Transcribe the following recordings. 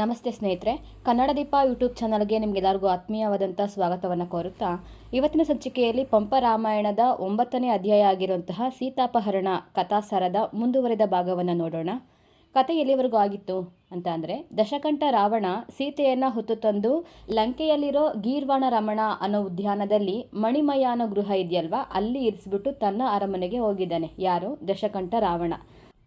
ನಮಸ್ತೆ ಸ್ನೇಹಿತರೆ, ಕನ್ನಡ ದೀಪ ಯೂಟ್ಯೂಬ್ ಚಾನಲ್ಗೆ ನಿಮಗೆಲ್ಲರಿಗೂ ಆತ್ಮೀಯವಾದಂಥ ಸ್ವಾಗತವನ್ನು ಕೋರುತ್ತಾ, ಇವತ್ತಿನ ಸಂಚಿಕೆಯಲ್ಲಿ ಪಂಪ ರಾಮಾಯಣದ ಒಂಬತ್ತನೇ ಅಧ್ಯಾಯ ಆಗಿರುವಂತಹ ಸೀತಾಪಹರಣ ಕಥಾಸಾರದ ಮುಂದುವರೆದ ಭಾಗವನ್ನು ನೋಡೋಣ. ಕತೆ ಎಲ್ಲಿವರೆಗೂ ಆಗಿತ್ತು ಅಂತ ಅಂದರೆ, ದಶಕಂಠ ರಾವಣ ಸೀತೆಯನ್ನು ಹೊತ್ತು ತಂದು ಲಂಕೆಯಲ್ಲಿರೋ ಗೀರ್ವಾಣ ರಮಣ ಅನ್ನೋ ಉದ್ಯಾನದಲ್ಲಿ ಮಣಿಮಯ ಅನ್ನೋ ಗೃಹ ಇದೆಯಲ್ವಾ, ಅಲ್ಲಿ ಇರಿಸ್ಬಿಟ್ಟು ತನ್ನ ಅರಮನೆಗೆ ಹೋಗಿದ್ದಾನೆ. ಯಾರು? ದಶಕಂಠ ರಾವಣ.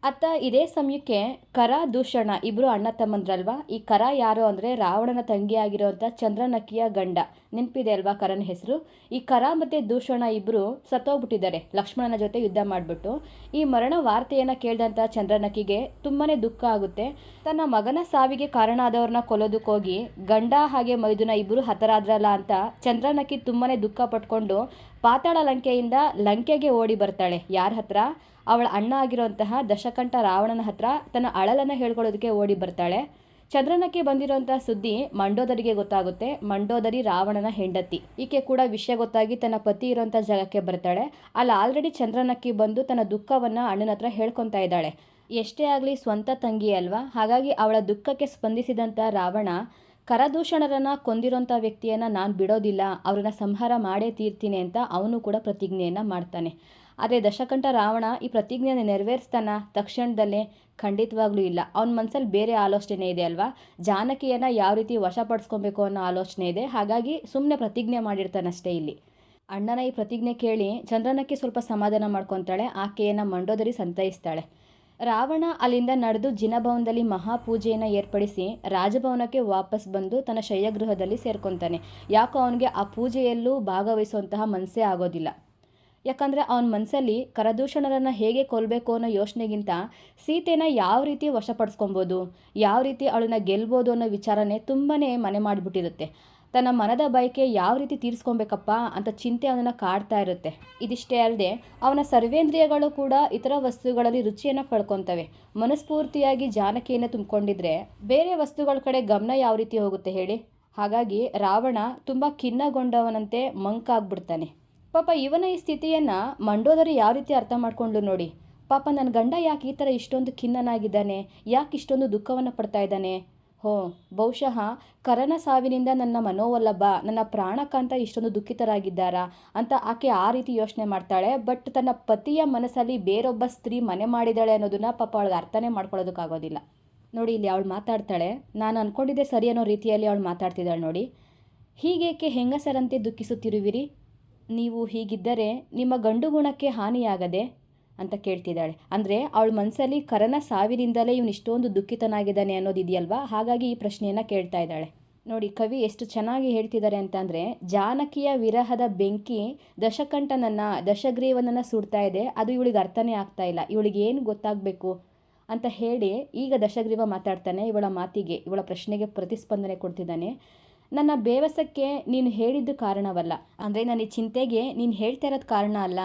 ಅತ್ತ ಇದೇ ಸಮಯಕ್ಕೆ ಕರ ದೂಷಣ ಇಬ್ಬರು ಅಣ್ಣ ತಮ್ಮಂದ್ರಲ್ವಾ? ಈ ಕರ ಯಾರು ಅಂದರೆ ರಾವಣನ ತಂಗಿ ಆಗಿರುವಂಥ ಚಂದ್ರನಕ್ಕಿಯ ಗಂಡ. ನೆನಪಿದೆ ಅಲ್ವಾ ಕರನ್ ಹೆಸರು? ಈ ಕರ ಮತ್ತು ದೂಷಣ ಇಬ್ಬರು ಸತ್ತೋಗ್ಬಿಟ್ಟಿದ್ದಾರೆ. ಲಕ್ಷ್ಮಣನ ಜೊತೆ ಯುದ್ಧ ಮಾಡಿಬಿಟ್ಟು. ಈ ಮರಣ ವಾರ್ತೆಯನ್ನು ಕೇಳಿದಂಥ ಚಂದ್ರನಕ್ಕಿಗೆ ತುಂಬಾ ದುಃಖ ಆಗುತ್ತೆ. ತನ್ನ ಮಗನ ಸಾವಿಗೆ ಕಾರಣ ಆದವ್ರನ್ನ ಕೊಲ್ಲೋದಕ್ಕೋಗಿ ಗಂಡ ಹಾಗೆ ಮೈದುನ ಇಬ್ಬರು ಹತರಾದ್ರಲ್ಲ ಅಂತ ಚಂದ್ರನಕ್ಕಿ ತುಂಬಾ ದುಃಖ ಪಟ್ಕೊಂಡು ಪಾತಾಳ ಲಂಕೆಯಿಂದ ಲಂಕೆಗೆ ಓಡಿ ಬರ್ತಾಳೆ. ಯಾರ ಹತ್ರ? ಅವಳ ಅಣ್ಣ ಆಗಿರುವಂತಹ ದಶಕಂಠ ರಾವಣನ ಹತ್ರ ತನ್ನ ಅಳಲನ್ನು ಹೇಳ್ಕೊಳ್ಳೋದಕ್ಕೆ ಓಡಿ ಬರ್ತಾಳೆ. ಚಂದ್ರನಕ್ಕೆ ಬಂದಿರುವಂತಹ ಸುದ್ದಿ ಮಂಡೋದರಿಗೆ ಗೊತ್ತಾಗುತ್ತೆ. ಮಂಡೋದರಿ ರಾವಣನ ಹೆಂಡತಿ. ಈಕೆ ಕೂಡ ವಿಷಯ ಗೊತ್ತಾಗಿ ತನ್ನ ಪತಿ ಇರುವಂಥ ಜಾಗಕ್ಕೆ ಬರ್ತಾಳೆ. ಅಲ್ಲಿ ಆಲ್ರೆಡಿ ಚಂದ್ರನಕ್ಕೆ ಬಂದು ತನ್ನ ದುಃಖವನ್ನು ಅಣ್ಣನ ಹತ್ರ ಹೇಳ್ಕೊತಾ ಇದ್ದಾಳೆ. ಎಷ್ಟೇ ಆಗಲಿ ಸ್ವಂತ ತಂಗಿ ಅಲ್ವಾ? ಹಾಗಾಗಿ ಅವಳ ದುಃಖಕ್ಕೆ ಸ್ಪಂದಿಸಿದಂಥ ರಾವಣ, ಕರದೂಷಣರನ್ನ ಕೊಂದಿರೋಂಥ ವ್ಯಕ್ತಿಯನ್ನು ನಾನು ಬಿಡೋದಿಲ್ಲ, ಅವ್ರನ್ನ ಸಂಹಾರ ಮಾಡೇ ತೀರ್ತೀನಿ ಅಂತ ಅವನು ಕೂಡ ಪ್ರತಿಜ್ಞೆಯನ್ನು ಮಾಡ್ತಾನೆ. ಆದರೆ ದಶಕಂಠ ರಾವಣ ಈ ಪ್ರತಿಜ್ಞೆಯನ್ನು ನೆರವೇರಿಸ್ತಾನ ತಕ್ಷಣದಲ್ಲೇ ಖಂಡಿತವಾಗ್ಲೂ ಇಲ್ಲ. ಅವನ ಮನಸ್ಸಲ್ಲಿ ಬೇರೆ ಆಲೋಚನೆ ಇದೆ ಅಲ್ವಾ? ಜಾನಕಿಯನ್ನು ಯಾವ ರೀತಿ ವಶಪಡಿಸ್ಕೊಬೇಕು ಅನ್ನೋ ಆಲೋಚನೆ ಇದೆ. ಹಾಗಾಗಿ ಸುಮ್ಮನೆ ಪ್ರತಿಜ್ಞೆ ಮಾಡಿರ್ತಾನಷ್ಟೇ ಇಲ್ಲಿ. ಅಣ್ಣನ ಈ ಪ್ರತಿಜ್ಞೆ ಕೇಳಿ ಚಂದ್ರನಕ್ಕೆ ಸ್ವಲ್ಪ ಸಮಾಧಾನ ಮಾಡ್ಕೊತಾಳೆ. ಆಕೆಯನ್ನು ಮಂಡೋದರಿ ಸಂತೈಸ್ತಾಳೆ. ರಾವಣ ಅಲ್ಲಿಂದ ನಡೆದು ಜಿನಭವನದಲ್ಲಿ ಮಹಾಪೂಜೆಯನ್ನು ಏರ್ಪಡಿಸಿ ರಾಜಭವನಕ್ಕೆ ವಾಪಸ್ ಬಂದು ತನ್ನ ಶಯ್ಯಗೃಹದಲ್ಲಿ ಸೇರ್ಕೊತಾನೆ. ಯಾಕೋ ಅವನಿಗೆ ಆ ಪೂಜೆಯಲ್ಲೂ ಭಾಗವಹಿಸುವಂತಹ ಮನಸ್ಸೇ ಆಗೋದಿಲ್ಲ. ಯಾಕಂದರೆ ಅವನ ಮನಸ್ಸಲ್ಲಿ ಕರದೂಷಣರನ್ನು ಹೇಗೆ ಕೊಲ್ಲಬೇಕು ಅನ್ನೋ ಯೋಚನೆಗಿಂತ ಸೀತೆನ ಯಾವ ರೀತಿ ವಶಪಡಿಸ್ಕೊಬೋದು, ಯಾವ ರೀತಿ ಅವಳನ್ನ ಗೆಲ್ಬೋದು ಅನ್ನೋ ವಿಚಾರನೇ ತುಂಬಾ ಮನೆ ಮಾಡಿಬಿಟ್ಟಿರುತ್ತೆ. ತನ್ನ ಮನದ ಬಯಕೆ ಯಾವ ರೀತಿ ತೀರಿಸ್ಕೊಬೇಕಪ್ಪ ಅಂತ ಚಿಂತೆ ಅವನನ್ನು ಕಾಡ್ತಾ ಇರುತ್ತೆ. ಇದಿಷ್ಟೇ ಅಲ್ಲದೆ ಅವನ ಸರ್ವೇಂದ್ರಿಯಗಳು ಕೂಡ ಇತರ ವಸ್ತುಗಳಲ್ಲಿ ರುಚಿಯನ್ನು ಕಳ್ಕೊತವೆ. ಮನಸ್ಫೂರ್ತಿಯಾಗಿ ಜಾನಕಿಯನ್ನು ತುಂಬಿಕೊಂಡಿದ್ರೆ ಬೇರೆ ವಸ್ತುಗಳ ಕಡೆ ಗಮನ ಯಾವ ರೀತಿ ಹೋಗುತ್ತೆ ಹೇಳಿ? ಹಾಗಾಗಿ ರಾವಣ ತುಂಬ ಖಿನ್ನಗೊಂಡವನಂತೆ ಮಂಕಾಗ್ಬಿಡ್ತಾನೆ. ಪಾಪ ಇವನ ಈ ಸ್ಥಿತಿಯನ್ನು ಮಂಡೋದರಿ ಯಾವ ರೀತಿ ಅರ್ಥ ಮಾಡ್ಕೊಂಡ್ಲು ನೋಡಿ. ಪಾಪ ನನ್ನ ಗಂಡ ಯಾಕೆ ಈ ಥರ ಇಷ್ಟೊಂದು ಖಿನ್ನನಾಗಿದ್ದಾನೆ? ಯಾಕೆ ಇಷ್ಟೊಂದು ದುಃಖವನ್ನು ಪಡ್ತಾ ಇದ್ದಾನೆ? ಹೋ, ಬಹುಶಃ ಕರನ ಸಾವಿನಿಂದ ನನ್ನ ಮನೋವಲ್ಲಭ, ನನ್ನ ಪ್ರಾಣಕ್ಕಂತ ಇಷ್ಟೊಂದು ದುಃಖಿತರಾಗಿದ್ದಾರಾ ಅಂತ ಆಕೆ ಆ ರೀತಿ ಯೋಚನೆ ಮಾಡ್ತಾಳೆ. ಬಟ್ ತನ್ನ ಪತಿಯ ಮನಸ್ಸಲ್ಲಿ ಬೇರೊಬ್ಬ ಸ್ತ್ರೀ ಮನೆ ಮಾಡಿದ್ದಾಳೆ ಅನ್ನೋದನ್ನ ಪಾಪ ಅವಳಿಗೆ ಅರ್ಥನೇ ಮಾಡ್ಕೊಳ್ಳೋದಕ್ಕಾಗೋದಿಲ್ಲ. ನೋಡಿ, ಇಲ್ಲಿ ಅವಳು ಮಾತಾಡ್ತಾಳೆ. ನಾನು ಅಂದ್ಕೊಂಡಿದ್ದೆ ಸರಿ ಅನ್ನೋ ರೀತಿಯಲ್ಲಿ ಅವಳು ಮಾತಾಡ್ತಿದ್ದಾಳೆ ನೋಡಿ. ಹೀಗೇಕೆ ಹೆಂಗಸರಂತೆ ದುಃಖಿಸುತ್ತಿರುವಿರಿ? ನೀವು ಹೀಗಿದ್ದರೆ ನಿಮ್ಮ ಗಂಡು ಗುಣಕ್ಕೆ ಹಾನಿಯಾಗದೆ ಅಂತ ಕೇಳ್ತಿದ್ದಾಳೆ. ಅಂದರೆ ಅವಳ ಮನಸ್ಸಲ್ಲಿ ಕರನ ಸಾವಿನಿಂದಲೇ ಇವನು ಇಷ್ಟೊಂದು ದುಃಖಿತನಾಗಿದ್ದಾನೆ ಅನ್ನೋದಿದೆಯಲ್ವಾ? ಹಾಗಾಗಿ ಈ ಪ್ರಶ್ನೆಯನ್ನು ಕೇಳ್ತಾ ಇದ್ದಾಳೆ. ನೋಡಿ, ಕವಿ ಎಷ್ಟು ಚೆನ್ನಾಗಿ ಹೇಳ್ತಿದ್ದಾರೆ ಅಂತಂದರೆ ಜಾನಕಿಯ ವಿರಹದ ಬೆಂಕಿ ದಶಕಂಠನನ್ನು, ದಶಗ್ರೀವನನ್ನು ಸುಡ್ತಾ ಇದೆ. ಅದು ಇವಳಿಗೆ ಅರ್ಥನೇ ಆಗ್ತಾ ಇಲ್ಲ. ಇವಳಿಗೆ ಏನು ಗೊತ್ತಾಗಬೇಕು ಅಂತ ಹೇಳಿ ಈಗ ದಶಗ್ರೀವ ಮಾತಾಡ್ತಾನೆ. ಇವಳ ಮಾತಿಗೆ, ಇವಳ ಪ್ರಶ್ನೆಗೆ ಪ್ರತಿಸ್ಪಂದನೆ ಕೊಡ್ತಿದ್ದಾನೆ. ನನ್ನ ಬೇವಸಕ್ಕೆ ನೀನು ಹೇಳಿದ್ದು ಕಾರಣವಲ್ಲ. ಅಂದರೆ ನನ್ನ ಚಿಂತೆಗೆ ನೀನು ಹೇಳ್ತಾ ಇರೋದು ಕಾರಣ ಅಲ್ಲ.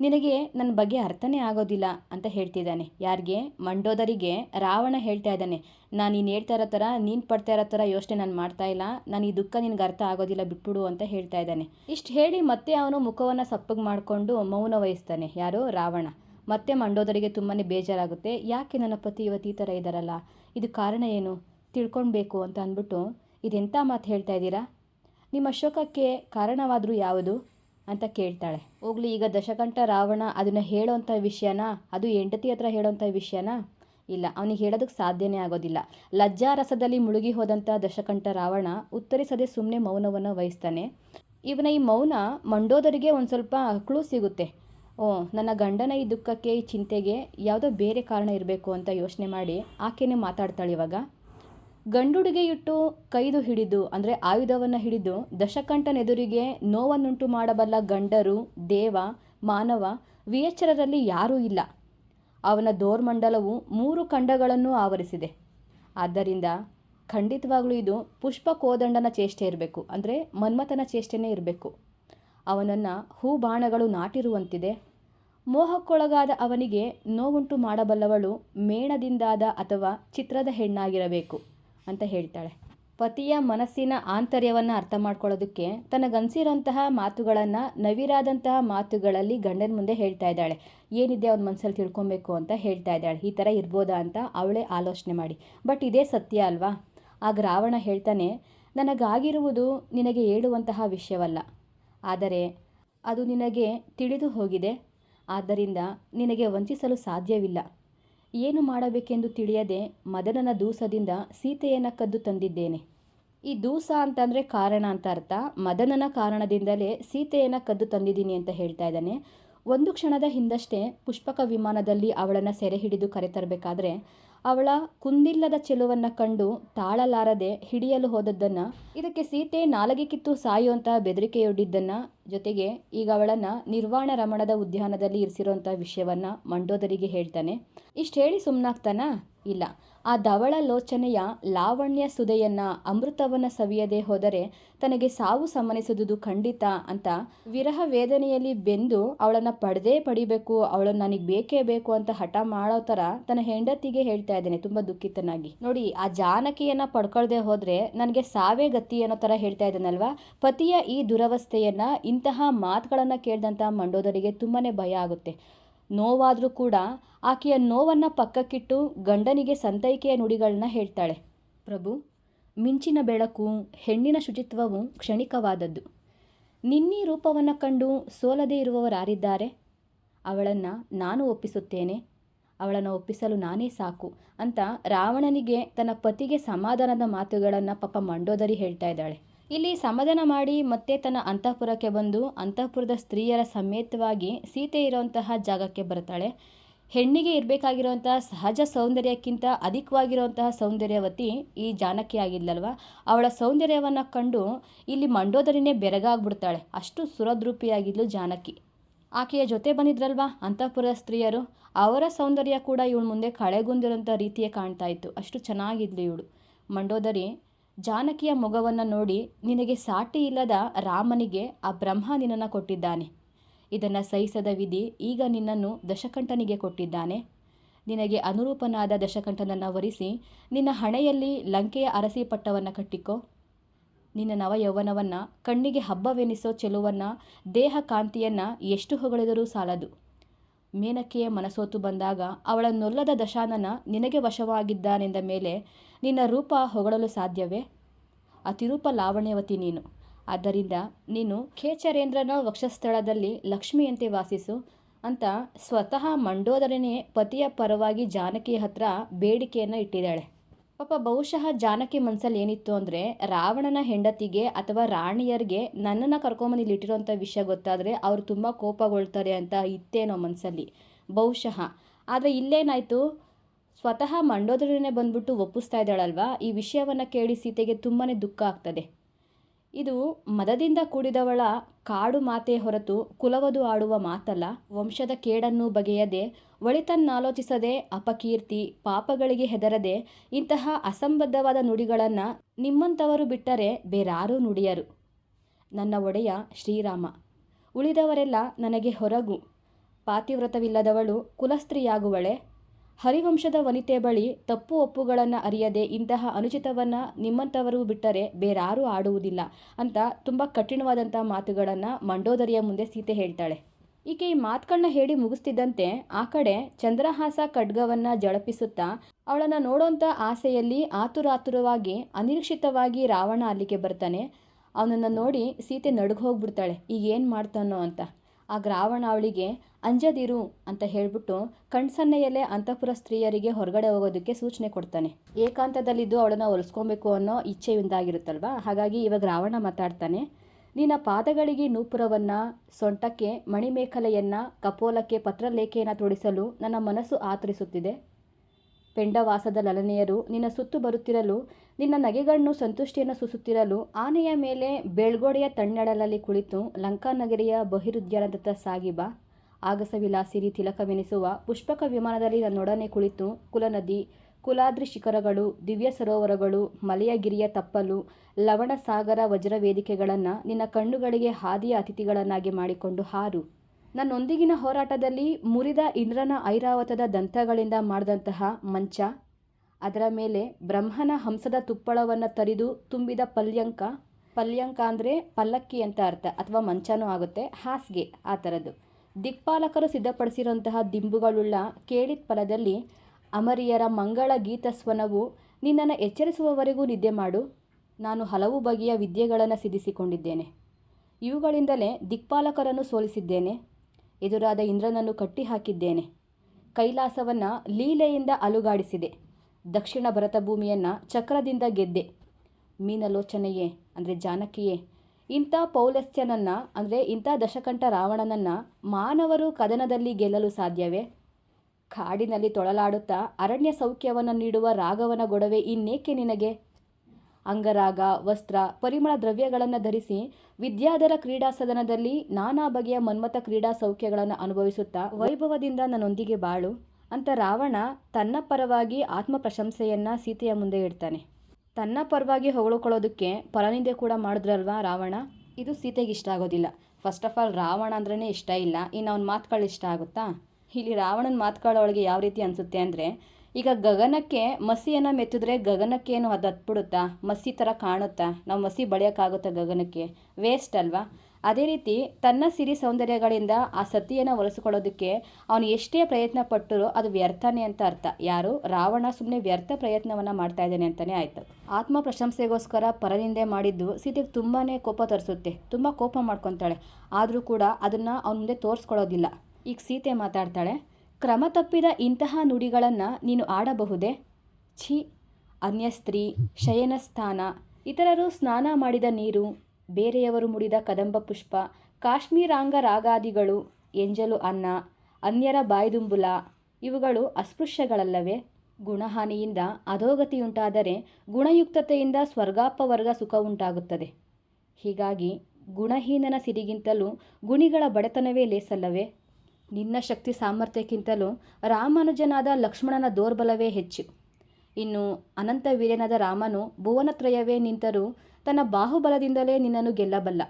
ನಿನಗೆ ನನ್ನ ಬಗ್ಗೆ ಅರ್ಥನೇ ಆಗೋದಿಲ್ಲ ಅಂತ ಹೇಳ್ತಿದ್ದಾನೆ. ಯಾರಿಗೆ? ಮಂಡೋದರಿಗೆ. ರಾವಣ ಹೇಳ್ತಾ ಇದ್ದಾನೆ, ನಾನು ನೀನು ಹೇಳ್ತಾ ಇರೋ ಥರ, ನೀನು ಪಡ್ತಾ ಇರೋ ಥರ ಯೋಚನೆ ನಾನು ಮಾಡ್ತಾ ಇಲ್ಲ. ನಾನು ಈ ದುಃಖ ನಿನಗೆ ಅರ್ಥ ಆಗೋದಿಲ್ಲ, ಬಿಟ್ಬಿಡು ಅಂತ ಹೇಳ್ತಾ ಇದ್ದಾನೆ. ಇಷ್ಟು ಹೇಳಿ ಮತ್ತೆ ಅವನು ಮುಖವನ್ನು ಸಪ್ಪಗೆ ಮಾಡಿಕೊಂಡು ಮೌನ ವಹಿಸ್ತಾನೆ. ಯಾರು? ರಾವಣ. ಮತ್ತೆ ಮಂಡೋದರಿಗೆ ತುಂಬಾ ಬೇಜಾರಾಗುತ್ತೆ. ಯಾಕೆ ನನ್ನ ಪತಿ ಇವತ್ತು ಈ ಥರ ಇದ್ದಾರಲ್ಲ? ಇದು ಕಾರಣ ಏನು? ತಿಳ್ಕೊಳ್ಬೇಕು ಅಂತ ಅಂದ್ಬಿಟ್ಟು ಇದೆಂಥ ಮಾತು ಹೇಳ್ತಾ ಇದ್ದೀರಾ? ನಿಮ್ಮ ಶೋಕಕ್ಕೆ ಕಾರಣವಾದರೂ ಯಾವುದು ಅಂತ ಕೇಳ್ತಾಳೆ. ಹೋಗ್ಲಿ, ಈಗ ದಶಕಂಠ ರಾವಣ ಅದನ್ನು ಹೇಳೋವಂಥ ವಿಷಯನ? ಅದು ಹೆಂಡತಿ ಹತ್ರ ಹೇಳೋವಂಥ ವಿಷಯನ? ಇಲ್ಲ, ಅವನಿಗೆ ಹೇಳೋದಕ್ಕೆ ಸಾಧ್ಯನೇ ಆಗೋದಿಲ್ಲ. ಲಜ್ಜಾರಸದಲ್ಲಿ ಮುಳುಗಿ ಹೋದಂಥ ದಶಕಂಠ ರಾವಣ ಉತ್ತರಿಸದೆ ಸುಮ್ಮನೆ ಮೌನವನ್ನು ವಹಿಸ್ತಾನೆ. ಇವನ ಈ ಮೌನ ಮಂಡೋದರಿಗೆ ಒಂದು ಸ್ವಲ್ಪ ಕ್ಲೂ ಸಿಗುತ್ತೆ. ಓ, ನನ್ನ ಗಂಡನ ಈ ದುಃಖಕ್ಕೆ, ಈ ಚಿಂತೆಗೆ ಯಾವುದೋ ಬೇರೆ ಕಾರಣ ಇರಬೇಕು ಅಂತ ಯೋಚನೆ ಮಾಡಿ ಆಕೆನೇ ಮಾತಾಡ್ತಾಳೆ ಇವಾಗ. ಗಂಡುಡುಗೆಯಿಟ್ಟು ಕೈದು ಹಿಡಿದು, ಅಂದರೆ ಆಯುಧವನ್ನು ಹಿಡಿದು ದಶಕಂಠನೆದುರಿಗೆ ನೋವನ್ನುಂಟು ಮಾಡಬಲ್ಲ ಗಂಡರು, ದೇವ, ಮಾನವ ವಿಯಚ್ಚರರಲ್ಲಿ ಯಾರೂ ಇಲ್ಲ. ಅವನ ದೋರ್ಮಂಡಲವು ಮೂರು ಖಂಡಗಳನ್ನು ಆವರಿಸಿದೆ. ಆದ್ದರಿಂದ ಖಂಡಿತವಾಗಲೂ ಇದು ಪುಷ್ಪ ಕೋದಂಡನ ಚೇಷ್ಟೆ ಇರಬೇಕು, ಅಂದರೆ ಮನ್ಮಥನ ಚೇಷ್ಟೆನೇ ಇರಬೇಕು. ಅವನನ್ನು ಹೂ ಬಾಣಗಳು ನಾಟಿರುವಂತಿದೆ. ಮೋಹಕ್ಕೊಳಗಾದ ಅವನಿಗೆ ನೋವುಂಟು ಮಾಡಬಲ್ಲವಳು ಮೇಣದಿಂದಾದ ಅಥವಾ ಚಿತ್ರದ ಹೆಣ್ಣಾಗಿರಬೇಕು. ಅಂತ ಹೇಳ್ತಾಳೆ. ಪತಿಯ ಮನಸ್ಸಿನ ಆಂತರ್ಯವನ್ನು ಅರ್ಥ ಮಾಡ್ಕೊಳ್ಳೋದಕ್ಕೆ ತನಗನ್ಸಿರೋಂತಹ ಮಾತುಗಳನ್ನು, ನವಿರಾದಂತಹ ಮಾತುಗಳಲ್ಲಿ ಗಂಡನ ಮುಂದೆ ಹೇಳ್ತಾ ಇದ್ದಾಳೆ. ಏನಿದೆ ಅವ್ನ ಮನಸ್ಸಲ್ಲಿ ತಿಳ್ಕೊಬೇಕು ಅಂತ ಹೇಳ್ತಾ ಇದ್ದಾಳೆ. ಈ ಥರ ಇರ್ಬೋದಾ ಅಂತ ಅವಳೇ ಆಲೋಚನೆ ಮಾಡಿ. ಬಟ್ ಇದೇ ಸತ್ಯ ಅಲ್ವಾ? ಆಗ ರಾವಣ ಹೇಳ್ತಾನೆ, ನನಗಾಗಿರುವುದು ನಿನಗೆ ಹೇಳುವಂತಹ ವಿಷಯವಲ್ಲ. ಆದರೆ ಅದು ನಿನಗೆ ತಿಳಿದು ಹೋಗಿದೆ. ಆದ್ದರಿಂದ ನಿನಗೆ ವಂಚಿಸಲು ಸಾಧ್ಯವಿಲ್ಲ. ಏನು ಮಾಡಬೇಕೆಂದು ತಿಳಿಯದೆ ಮದನನ ದೂಸದಿಂದ ಸೀತೆಯನ್ನು ಕದ್ದು ತಂದಿದ್ದೇನೆ. ಈ ದೂಸ ಅಂತಂದರೆ ಕಾರಣ ಅಂತ ಅರ್ಥ. ಮದನನ ಕಾರಣದಿಂದಲೇ ಸೀತೆಯನ್ನು ಕದ್ದು ತಂದಿದ್ದೀನಿ ಅಂತ ಹೇಳ್ತಾ ಇದ್ದಾನೆ. ಒಂದು ಕ್ಷಣದ ಹಿಂದಷ್ಟೇ ಪುಷ್ಪಕ ವಿಮಾನದಲ್ಲಿ ಅವಳನ್ನು ಸೆರೆ ಹಿಡಿದು ಕರೆತರಬೇಕಾದ್ರೆ ಅವಳ ಕುಂದಿಲ್ಲದ ಚೆಲುವನ್ನು ಕಂಡು ತಾಳಲಾರದೆ ಹಿಡಿಯಲು ಹೋದದ್ದನ್ನು, ಇದಕ್ಕೆ ಸೀತೆ ನಾಲಗೆ ಕಿತ್ತು ಸಾಯುವಂತಹ ಬೆದರಿಕೆಯೊಡ್ಡಿದ್ದನ್ನು ಜೊತೆಗೆ ಈಗ ಅವಳನ್ನು ನಿರ್ವಾಣ ರಮಣದ ಉದ್ಯಾನದಲ್ಲಿ ಇರಿಸಿರುವಂಥ ವಿಷಯವನ್ನು ಮಂಡೋದರಿಗೆ ಹೇಳ್ತಾನೆ. ಇಷ್ಟು ಹೇಳಿ ಸುಮ್ಮನಾಗ್ತಾನ ಇಲ್ಲ. ಆ ಧವಳ ಲೋಚನೆಯ ಲಾವಣ್ಯ ಸುದೆಯನ್ನ ಅಮೃತವನ್ನು ಸವಿಯದೆ ಹೋದರೆ ತನಗೆ ಸಾವು ಸಮ್ಮನಿಸುವುದು ಖಂಡಿತ ಅಂತ ವಿರಹ ವೇದನೆಯಲ್ಲಿ ಬೆಂದು ಅವಳನ್ನು ಪಡೆದೇ ಪಡಿಬೇಕು, ಅವಳನ್ನು ನನಗೆ ಬೇಕೇ ಬೇಕು ಅಂತ ಹಠ ಮಾಡೋ ಥರ ತನ್ನ ಹೆಂಡತಿಗೆ ಹೇಳ್ತಾ ಇದ್ದೇನೆ ತುಂಬ ದುಃಖಿತನಾಗಿ. ನೋಡಿ, ಆ ಜಾನಕಿಯನ್ನ ಪಡ್ಕೊಳ್ದೆ ಹೋದರೆ ನನಗೆ ಸಾವೇ ಗತಿ ಅನ್ನೋ ಥರ ಹೇಳ್ತಾ ಇದ್ದಾನಲ್ವಾ? ಪತಿಯ ಈ ದುರವಸ್ಥೆಯನ್ನ ಇಂತಹ ಮಾತುಗಳನ್ನು ಕೇಳಿದಂಥ ಮಂಡೋದರಿಗೆ ತುಂಬಾನೇ ಭಯ ಆಗುತ್ತೆ. ನೋವಾದರೂ ಕೂಡ ಆಕೆಯ ನೋವನ್ನು ಪಕ್ಕಕ್ಕಿಟ್ಟು ಗಂಡನಿಗೆ ಸಂತೈಕೆಯ ನುಡಿಗಳನ್ನ ಹೇಳ್ತಾಳೆ. ಪ್ರಭು, ಮಿಂಚಿನ ಬೆಳಕು, ಹೆಣ್ಣಿನ ಶುಚಿತ್ವವು ಕ್ಷಣಿಕವಾದದ್ದು. ನಿನ್ನೀ ರೂಪವನ್ನು ಕಂಡು ಸೋಲದೇ ಇರುವವರಾರಿದ್ದಾರೆ. ಅವಳನ್ನು ನಾನು ಒಪ್ಪಿಸುತ್ತೇನೆ. ಅವಳನ್ನು ಒಪ್ಪಿಸಲು ನಾನೇ ಸಾಕು ಅಂತ ರಾವಣನಿಗೆ ತನ್ನ ಪತಿಗೆ ಸಮಾಧಾನದ ಮಾತುಗಳನ್ನು ಪಾಪ ಮಂಡೋದರಿ ಹೇಳ್ತಾ ಇದ್ದಾಳೆ. ಇಲ್ಲಿ ಸಮಾಧಾನ ಮಾಡಿ ಮತ್ತೆ ತನ್ನ ಅಂತಃಪುರಕ್ಕೆ ಬಂದು ಅಂತಃಪುರದ ಸ್ತ್ರೀಯರ ಸಮೇತವಾಗಿ ಸೀತೆ ಇರುವಂತಹ ಜಾಗಕ್ಕೆ ಬರ್ತಾಳೆ ಹೆಣ್ಣಿಗೆ ಇರಬೇಕಾಗಿರುವಂತಹ ಸಹಜ ಸೌಂದರ್ಯಕ್ಕಿಂತ ಅಧಿಕವಾಗಿರುವಂತಹ ಸೌಂದರ್ಯವತಿ ಈ ಜಾನಕಿ ಆಗಿದ್ಲಲ್ವ? ಅವಳ ಸೌಂದರ್ಯವನ್ನು ಕಂಡು ಇಲ್ಲಿ ಮಂಡೋದರಿನೇ ಬೆರಗಾಗ್ಬಿಡ್ತಾಳೆ. ಅಷ್ಟು ಸುರದ್ರೂಪಿಯಾಗಿದ್ಲು ಜಾನಕಿ. ಆಕೆಯ ಜೊತೆ ಬಂದಿದ್ರಲ್ವಾ ಅಂತಃಪುರದ ಸ್ತ್ರೀಯರು? ಅವರ ಸೌಂದರ್ಯ ಕೂಡ ಇವಳು ಮುಂದೆ ಕಳೆಗುಂದಿರುವಂಥ ರೀತಿಯೇ ಕಾಣ್ತಾ ಇತ್ತು. ಅಷ್ಟು ಚೆನ್ನಾಗಿದ್ಲು ಇವಳು. ಮಂಡೋದರಿ ಜಾನಕಿಯ ಮೊಗವನ್ನು ನೋಡಿ ನಿನಗೆ ಸಾಟಿ ಇಲ್ಲದ ರಾಮನಿಗೆ ಆ ಬ್ರಹ್ಮ ನಿನ್ನನ್ನು ಕೊಟ್ಟಿದ್ದಾನೆ. ಇದನ್ನು ಸಹಿಸದ ವಿಧಿ ಈಗ ನಿನ್ನನ್ನು ದಶಕಂಠನಿಗೆ ಕೊಟ್ಟಿದ್ದಾನೆ. ನಿನಗೆ ಅನುರೂಪನಾದ ದಶಕಂಠನನ್ನು ವರಿಸಿ ನಿನ್ನ ಹಣೆಯಲ್ಲಿ ಲಂಕೆಯ ಅರಸಿ ಪಟ್ಟವನ್ನು ಕಟ್ಟಿಕೋ. ನಿನ್ನ ನವಯೌವನವನ್ನು ಕಣ್ಣಿಗೆ ಹಬ್ಬವೆನಿಸೋ ಚೆಲುವನ್ನು, ದೇಹ ಕಾಂತಿಯನ್ನು ಎಷ್ಟು ಹೊಗಳಿದರೂ ಸಾಲದು. ಮೇನಕೆಯ ಮನಸೋತು ಬಂದಾಗ ಅವಳ ನೊಲ್ಲದ ದಶಾನನ ನಿನಗೆ ವಶವಾಗಿದ್ದಾನೆಂದ ಮೇಲೆ ನಿನ್ನ ರೂಪ ಹೊಗಳಲು ಸಾಧ್ಯವೇ? ಅತಿರೂಪ ಲಾವಣ್ಯವತಿ ನೀನು. ಆದ್ದರಿಂದ ನೀನು ಖೇಚರೇಂದ್ರನ ವಕ್ಷಸ್ಥಳದಲ್ಲಿ ಲಕ್ಷ್ಮಿಯಂತೆ ವಾಸಿಸು ಅಂತ ಸ್ವತಃ ಮಂಡೋದರನೇ ಪತಿಯ ಪರವಾಗಿ ಜಾನಕಿ ಹತ್ರ ಬೇಡಿಕೆಯನ್ನು ಇಟ್ಟಿದ್ದಾಳೆ. ಪಾಪ ಬಹುಶಃ ಜಾನಕಿ ಮನಸ್ಸಲ್ಲಿ ಏನಿತ್ತು ಅಂದರೆ ರಾವಣನ ಹೆಂಡತಿಗೆ ಅಥವಾ ರಾಣಿಯರಿಗೆ ನನ್ನನ್ನು ಕರ್ಕೊಂಬಂದು ಇಟ್ಟಿರೋಂಥ ವಿಷಯ ಗೊತ್ತಾದರೆ ಅವರು ತುಂಬ ಕೋಪಗೊಳ್ತಾರೆ ಅಂತ ಇತ್ತೇನೋ ಮನಸ್ಸಲ್ಲಿ ಬಹುಶಃ. ಆದರೆ ಇಲ್ಲೇನಾಯಿತು? ಸ್ವತಃ ಮಂಡೋದರನೇ ಬಂದ್ಬಿಟ್ಟು ಒಪ್ಪಿಸ್ತಾ ಇದ್ದಾಳಲ್ವಾ? ಈ ವಿಷಯವನ್ನು ಕೇಳಿ ಸೀತೆಗೆ ತುಂಬಾ ದುಃಖ ಆಗ್ತದೆ. ಇದು ಮದದಿಂದ ಕೂಡಿದವಳ ಕಾಡು ಮಾತೆ ಹೊರತು ಕುಲವದು ಆಡುವ ಮಾತಲ್ಲ. ವಂಶದ ಕೇಡನ್ನು ಬಗೆಯದೆ ಒಳಿತನ್ನಾಲೋಚಿಸದೆ ಅಪಕೀರ್ತಿ, ಪಾಪಗಳಿಗೆ ಹೆದರದೆ, ಇಂತಹ ಅಸಂಬದ್ಧವಾದ ನುಡಿಗಳನ್ನು ನಿಮ್ಮಂಥವರು ಬಿಟ್ಟರೆ ಬೇರಾರೂ ನುಡಿಯರು. ನನ್ನ ಒಡೆಯ ಶ್ರೀರಾಮ, ಉಳಿದವರೆಲ್ಲ ನನಗೆ ಹೊರಗು. ಪಾತಿವ್ರತವಿಲ್ಲದವಳು ಕುಲಸ್ತ್ರೀಯಾಗುವಳೆ. ಹರಿವಂಶದ ವನಿತೆ ಬಳಿ ತಪ್ಪು ಒಪ್ಪುಗಳನ್ನು ಅರಿಯದೆ ಇಂತಹ ಅನುಚಿತವನ್ನು ನಿಮ್ಮಂಥವರು ಬಿಟ್ಟರೆ ಬೇರಾರೂ ಆಡುವುದಿಲ್ಲ ಅಂತ ತುಂಬ ಕಠಿಣವಾದಂಥ ಮಾತುಗಳನ್ನು ಮಂಡೋದರಿಯ ಮುಂದೆ ಸೀತೆ ಹೇಳ್ತಾಳೆ. ಈಕೆ ಈ ಮಾತುಗಳನ್ನ ಹೇಳಿ ಮುಗಿಸ್ತಿದ್ದಂತೆ ಆ ಕಡೆ ಚಂದ್ರಹಾಸ ಖಡ್ಗವನ್ನು ಜಳಪಿಸುತ್ತಾ ಅವಳನ್ನು ನೋಡೋಂಥ ಆಸೆಯಲ್ಲಿ ಆತುರಾತುರವಾಗಿ, ಅನಿರೀಕ್ಷಿತವಾಗಿ ರಾವಣ ಅಲ್ಲಿಗೆ ಬರ್ತಾನೆ. ಅವನನ್ನು ನೋಡಿ ಸೀತೆ ನಡುಗೋಗ್ಬಿಡ್ತಾಳೆ ಈಗ ಏನು ಮಾಡ್ತಾನೋ ಅಂತ. ಆಗ ರಾವಣ ಅವಳಿಗೆ, ಅಂಜದಿರು ಅಂತ ಹೇಳ್ಬಿಟ್ಟು ಕಣ್ಸನ್ನೆಯಲ್ಲೇ ಅಂತಃಪುರ ಸ್ತ್ರೀಯರಿಗೆ ಹೊರಗಡೆ ಹೋಗೋದಕ್ಕೆ ಸೂಚನೆ ಕೊಡ್ತಾನೆ. ಏಕಾಂತದಲ್ಲಿದ್ದು ಅವಳನ್ನು ಒಲಿಸ್ಕೊಬೇಕು ಅನ್ನೋ ಇಚ್ಛೆಯಿಂದಾಗಿರುತ್ತಲ್ವಾ? ಹಾಗಾಗಿ ಇವಾಗ ರಾವಣ ಮಾತಾಡ್ತಾನೆ. ನಿನ್ನ ಪಾದಗಳಿಗೆ ನೂಪುರವನ್ನು, ಸೊಂಟಕ್ಕೆ, ಮಣಿಮೇಖಲೆಯನ್ನು, ಕಪೋಲಕ್ಕೆ ಪತ್ರಲೇಖೆಯನ್ನು ತೊಡಿಸಲು ನನ್ನ ಮನಸ್ಸು ಆತರಿಸುತ್ತಿದೆ. ಪೆಂಡವಾಸದ ಲಲನೆಯರು, ನಿನ್ನ ಸುತ್ತು ಬರುತ್ತಿರಲು ನಿನ್ನ ನಗೆಗಣ್ಣು ಸಂತುಷ್ಟಿಯನ್ನು ಸೂಸುತ್ತಿರಲು ಆನೆಯ ಮೇಲೆ ಬೆಳ್ಗೋಡೆಯ ತಣ್ಣಡಲಲ್ಲಿ ಕುಳಿತು ಲಂಕಾನಗರಿಯ ಬಹಿರುದ್ಯಾನದತ್ತ ಸಾಗಿಬ ಆಗಸವಿಲಾಸಿರಿ ತಿಲಕವೆನಿಸುವ ಪುಷ್ಪಕ ವಿಮಾನದಲ್ಲಿ ನನ್ನೊಡನೆ ಕುಳಿತು ಕುಲನದಿ, ಕುಲಾದ್ರಿ ಶಿಖರಗಳು, ದಿವ್ಯ ಸರೋವರಗಳು, ಮಲೆಯಗಿರಿಯ ತಪ್ಪಲು, ಲವಣಸಾಗರ ವಜ್ರ ವೇದಿಕೆಗಳನ್ನು ನಿನ್ನ ಕಣ್ಣುಗಳಿಗೆ ಹಾದಿಯ ಅತಿಥಿಗಳನ್ನಾಗಿ ಮಾಡಿಕೊಂಡು ಹಾರು. ನನ್ನೊಂದಿಗಿನ ಹೋರಾಟದಲ್ಲಿ ಮುರಿದ ಇಂದ್ರನ ಐರಾವತದ ದಂತಗಳಿಂದ ಮಾಡಿದಂತಹ ಮಂಚ ಅದರ ಮೇಲೆ ಬ್ರಹ್ಮನ ಹಂಸದ ತುಪ್ಪಳವನ್ನು ತರಿದು ತುಂಬಿದ ಪಲ್ಯಂಕ ಪಲ್ಯಂಕ ಅಂದರೆ ಪಲ್ಲಕ್ಕಿ ಅಂತ ಅರ್ಥ, ಅಥವಾ ಮಂಚನೂ ಆಗುತ್ತೆ, ಹಾಸಿಗೆ, ಆ ಥರದ್ದು. ದಿಕ್ಪಾಲಕರು ಸಿದ್ಧಪಡಿಸಿರುವಂತಹ ದಿಂಬುಗಳುಳ್ಳ ಕೇಳಿದ ಫಲದಲ್ಲಿ ಅಮರಿಯರ ಮಂಗಳ ಗೀತ ಸ್ವನವು, ನಿನ್ನನ್ನು ಎಚ್ಚರಿಸುವವರೆಗೂ ನಿದ್ದೆ ಮಾಡು, ನಾನು ಹಲವು ಬಗೆಯ ವಿದ್ಯೆಗಳನ್ನು ಸಿದ್ಧಿಸಿಕೊಂಡಿದ್ದೇನೆ. ಇವುಗಳಿಂದಲೇ ದಿಕ್ಪಾಲಕರನ್ನು ಸೋಲಿಸಿದ್ದೇನೆ, ಎದುರಾದ ಇಂದ್ರನನ್ನು ಕಟ್ಟಿಹಾಕಿದ್ದೇನೆ. ಕೈಲಾಸವನ್ನು ಲೀಲೆಯಿಂದ ಅಲುಗಾಡಿಸಿದೆ. ದಕ್ಷಿಣ ಭರತ ಭೂಮಿಯನ್ನು ಚಕ್ರದಿಂದ ಗೆದ್ದೆ. ಮೀನಲೋಚನೆಯೇ, ಅಂದರೆ ಜಾನಕಿಯೇ. ಇಂಥ ಪೌಲಸ್ತ್ಯನನ್ನು, ಅಂದರೆ ಇಂಥ ದಶಕಂಠ ರಾವಣನನ್ನು ಮಾನವರು ಕದನದಲ್ಲಿ ಗೆಲ್ಲಲು ಸಾಧ್ಯವೇ? ಕಾಡಿನಲ್ಲಿ ತೊಳಲಾಡುತ್ತಾ ಅರಣ್ಯ ಸೌಖ್ಯವನ್ನು ನೀಡುವ ರಾಘವನ ಗೊಡವೆ ಇನ್ನೇಕೆ ನಿನಗೆ? ಅಂಗರಾಗ, ವಸ್ತ್ರ, ಪರಿಮಳ ದ್ರವ್ಯಗಳನ್ನು ಧರಿಸಿ ವಿದ್ಯಾಧರ ಕ್ರೀಡಾ ಸದನದಲ್ಲಿ ನಾನಾ ಬಗೆಯ ಮನ್ಮಥ ಕ್ರೀಡಾ ಸೌಖ್ಯಗಳನ್ನು ಅನುಭವಿಸುತ್ತಾ ವೈಭವದಿಂದ ನನ್ನೊಂದಿಗೆ ಬಾಳು. ಅಂತ ರಾವಣ ತನ್ನ ಪರವಾಗಿ ಆತ್ಮ ಪ್ರಶಂಸೆಯನ್ನು ಸೀತೆಯ ಮುಂದೆ ಇಡ್ತಾನೆ. ತನ್ನ ಪರವಾಗಿ ಹೊಗಳ್ಕೊಳ್ಳೋದಕ್ಕೆ ಪರನಿಂದೆ ಕೂಡ ಮಾಡಿದ್ರಲ್ವಾ ರಾವಣ? ಇದು ಸೀತೆಗೆ ಇಷ್ಟ ಆಗೋದಿಲ್ಲ. ಫಸ್ಟ್ ಆಫ್ ಆಲ್ ರಾವಣ ಅಂದ್ರೇ ಇಷ್ಟ ಇಲ್ಲ. ಇನ್ನು ಅವ್ನ ಮಾತುಗಳು ಇಷ್ಟ ಆಗುತ್ತಾ? ಇಲ್ಲಿ ರಾವಣನ ಮಾತುಗಳೊಳಗೆ ಯಾವ ರೀತಿ ಅನಿಸುತ್ತೆ ಅಂದರೆ, ಈಗ ಗಗನಕ್ಕೆ ಮಸಿಯನ್ನು ಮೆತ್ತಿದ್ರೆ ಗಗನಕ್ಕೆ ಏನು ಅದು ಹತ್ಬಿಡುತ್ತಾ ಮಸಿ ಥರ ಕಾಣುತ್ತಾ? ನಾವು ಮಸಿ ಬಳಿಯೋಕ್ಕಾಗುತ್ತಾ ಗಗನಕ್ಕೆ? ವೇಸ್ಟ್ ಅಲ್ವಾ? ಅದೇ ರೀತಿ ತನ್ನ ಸಿರಿ ಸೌಂದರ್ಯಗಳಿಂದ ಆ ಸತಿಯನ್ನು ಒಲಿಸಿಕೊಳ್ಳೋದಕ್ಕೆ ಅವನು ಎಷ್ಟೇ ಪ್ರಯತ್ನ ಪಟ್ಟರೂ ಅದು ವ್ಯರ್ಥನೇ ಅಂತ ಅರ್ಥ. ಯಾರು? ರಾವಣ ಸುಮ್ಮನೆ ವ್ಯರ್ಥ ಪ್ರಯತ್ನವನ್ನು ಮಾಡ್ತಾ ಇದ್ದಾನೆ ಅಂತಲೇ ಆಯಿತು. ಆತ್ಮ ಪ್ರಶಂಸೆಗೋಸ್ಕರ ಪರನಿಂದೆ ಮಾಡಿದ್ದು ಸೀತೆಗೆ ತುಂಬಾ ಕೋಪ ತರಿಸುತ್ತೆ. ತುಂಬ ಕೋಪ ಮಾಡ್ಕೊತಾಳೆ. ಆದರೂ ಕೂಡ ಅದನ್ನು ಅವನ ಮುಂದೆ ತೋರಿಸ್ಕೊಳ್ಳೋದಿಲ್ಲ. ಈಗ ಸೀತೆ ಮಾತಾಡ್ತಾಳೆ, ಕ್ರಮ ತಪ್ಪಿದ ಇಂತಹ ನುಡಿಗಳನ್ನು ನೀನು ಆಡಬಹುದೇ? ಛೀ ಅನ್ಯ ಸ್ತ್ರೀ ಶಯನ ಸ್ಥಾನ ಇತರರು ಸ್ನಾನ ಮಾಡಿದ ನೀರು ಬೇರೆಯವರು ಮುಡಿದ ಕದಂಬ ಪುಷ್ಪ ಕಾಶ್ಮೀರಾಂಗ ರಾಗಾದಿಗಳು ಎಂಜಲು ಅನ್ನ, ಅನ್ಯರ ಬಾಯ್ದುಂಬುಲ, ಇವುಗಳು ಅಸ್ಪೃಶ್ಯಗಳಲ್ಲವೇ? ಗುಣಹಾನಿಯಿಂದ ಅಧೋಗತಿಯುಂಟಾದರೆ ಗುಣಯುಕ್ತತೆಯಿಂದ ಸ್ವರ್ಗಾಪವರ್ಗ ಸುಖ ಉಂಟಾಗುತ್ತದೆ ಹೀಗಾಗಿ ಗುಣಹೀನನ ಸಿರಿಗಿಂತಲೂ ಗುಣಿಗಳ ಬಡತನವೇ ಲೇಸಲ್ಲವೇ? ನಿನ್ನ ಶಕ್ತಿ ಸಾಮರ್ಥ್ಯಕ್ಕಿಂತಲೂ ರಾಮಾನುಜನಾದ ಲಕ್ಷ್ಮಣನ ದೌರ್ಬಲವೇ ಹೆಚ್ಚು. ಇನ್ನು ಅನಂತ ವೀರ್ಯನಾದ ರಾಮನು ಭುವನತ್ರಯವೇ ನಿಂತರೂ ತನ್ನ ಬಾಹುಬಲದಿಂದಲೇ ನಿನ್ನನ್ನು ಗೆಲ್ಲಬಲ್ಲ.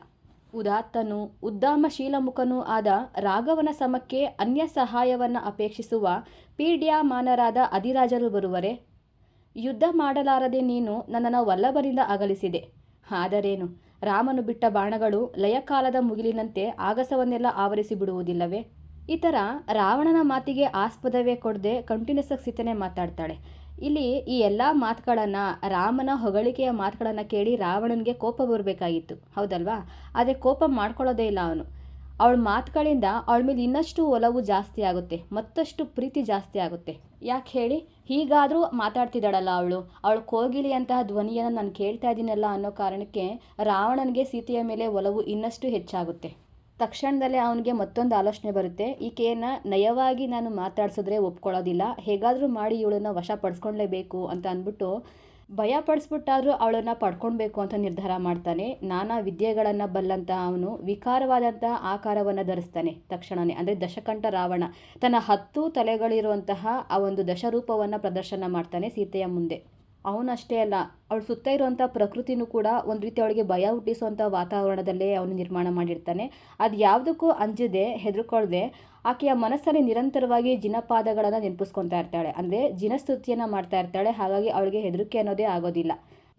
ಉದಾತ್ತನು ಉದ್ದಾಮಶೀಲಮುಖನೂ ಆದ ರಾಘವನ ಸಮಕ್ಕೆ ಅನ್ಯ ಸಹಾಯವನ್ನು ಅಪೇಕ್ಷಿಸುವ ಪೀಡ್ಯಮಾನರಾದ ಅಧಿರಾಜರು ಬರುವರೆ. ಯುದ್ಧ ಮಾಡಲಾರದೆ ನೀನು ನನ್ನನ್ನು ವಲ್ಲಭರಿಂದ ಅಗಲಿಸಿದೆ. ಆದರೇನು? ರಾಮನು ಬಿಟ್ಟ ಬಾಣಗಳು ಲಯಕಾಲದ ಮುಗಿಲಿನಂತೆ ಆಗಸವನ್ನೆಲ್ಲ ಆವರಿಸಿ ಬಿಡುವುದಿಲ್ಲವೇ? ಈ ಥರ ರಾವಣನ ಮಾತಿಗೆ ಆಸ್ಪದವೇ ಕೊಡದೆ ಕಂಟಿನ್ಯೂಸ್ ಆಗಿ ಮಾತಾಡ್ತಾಳೆ. ಇಲ್ಲಿ ಈ ಎಲ್ಲ ಮಾತುಗಳನ್ನು, ರಾಮನ ಹೊಗಳಿಕೆಯ ಮಾತುಗಳನ್ನು ಕೇಳಿ ರಾವಣನಿಗೆ ಕೋಪ ಬರಬೇಕಾಗಿತ್ತು. ಹೌದಲ್ವಾ? ಆದರೆ ಕೋಪ ಮಾಡ್ಕೊಳ್ಳೋದೇ ಇಲ್ಲ ಅವನು. ಅವಳ ಮಾತುಗಳಿಂದ ಅವಳ ಮೇಲೆ ಇನ್ನಷ್ಟು ಒಲವು ಜಾಸ್ತಿ ಆಗುತ್ತೆ, ಮತ್ತಷ್ಟು ಪ್ರೀತಿ ಜಾಸ್ತಿ ಆಗುತ್ತೆ. ಯಾಕೆ ಹೇಳಿ? ಹೀಗಾದರೂ ಮಾತಾಡ್ತಿದ್ದಾಳಲ್ಲ ಅವಳು. ಅವಳು ಕೋಗಿಲಿಯಂತಹ ಧ್ವನಿಯನ್ನು ನಾನು ಕೇಳ್ತಾ ಇದ್ದೀನಲ್ಲ ಅನ್ನೋ ಕಾರಣಕ್ಕೆ ರಾವಣನಿಗೆ ಸೀತೆಯ ಮೇಲೆ ಒಲವು ಇನ್ನಷ್ಟು ಹೆಚ್ಚಾಗುತ್ತೆ. ತಕ್ಷಣದಲ್ಲೇ ಅವನಿಗೆ ಮತ್ತೊಂದು ಆಲೋಚನೆ ಬರುತ್ತೆ. ಈಕೆಯನ್ನು ನಯವಾಗಿ ನಾನು ಮಾತಾಡ್ಸಿದ್ರೆ ಒಪ್ಕೊಳ್ಳೋದಿಲ್ಲ. ಹೇಗಾದರೂ ಮಾಡಿ ಇವಳನ್ನು ವಶಪಡಿಸ್ಕೊಳ್ಲೇಬೇಕು ಅಂತ ಅಂದ್ಬಿಟ್ಟು ಭಯ ಪಡಿಸ್ಬಿಟ್ಟಾದರೂ ಅವಳನ್ನು ಪಡ್ಕೊಳ್ಬೇಕು ಅಂತ ನಿರ್ಧಾರ ಮಾಡ್ತಾನೆ. ನಾನಾ ವಿದ್ಯೆಗಳನ್ನು ಬಲ್ಲಂತ ಅವನು ವಿಕಾರವಾದಂತಹ ಆಕಾರವನ್ನು ಧರಿಸ್ತಾನೆ ತಕ್ಷಣವೇ ಅಂದರೆ ದಶಕಂಠ ರಾವಣ. ತನ್ನ ಹತ್ತು ತಲೆಗಳಿರುವಂತಹ ಆ ಒಂದು ದಶರೂಪವನ್ನು ಪ್ರದರ್ಶನ ಮಾಡ್ತಾನೆ ಸೀತೆಯ ಮುಂದೆ. ಅವನಷ್ಟೇ ಅಲ್ಲ, ಅವಳು ಸುತ್ತ ಇರುವಂಥ ಪ್ರಕೃತಿನೂ ಕೂಡ ಒಂದು ರೀತಿ ಅವಳಿಗೆ ಭಯ ಹುಟ್ಟಿಸುವಂಥ ವಾತಾವರಣದಲ್ಲೇ ಅವನು ನಿರ್ಮಾಣ ಮಾಡಿರ್ತಾನೆ. ಅದು ಯಾವುದಕ್ಕೂ ಅಂಜದೆ, ಹೆದರ್ಕೊಳ್ದೆ ಆಕೆಯ ಮನಸ್ಸಲ್ಲಿ ನಿರಂತರವಾಗಿ ಜಿನಪಾದಗಳನ್ನು ನೆನಪಿಸ್ಕೊತಾ ಇರ್ತಾಳೆ. ಅಂದರೆ ಜಿನಸ್ತುತಿಯನ್ನು ಮಾಡ್ತಾ ಇರ್ತಾಳೆ, ಹಾಗಾಗಿ ಅವಳಿಗೆ ಹೆದರಿಕೆ ಅನ್ನೋದೇ ಆಗೋದಿಲ್ಲ.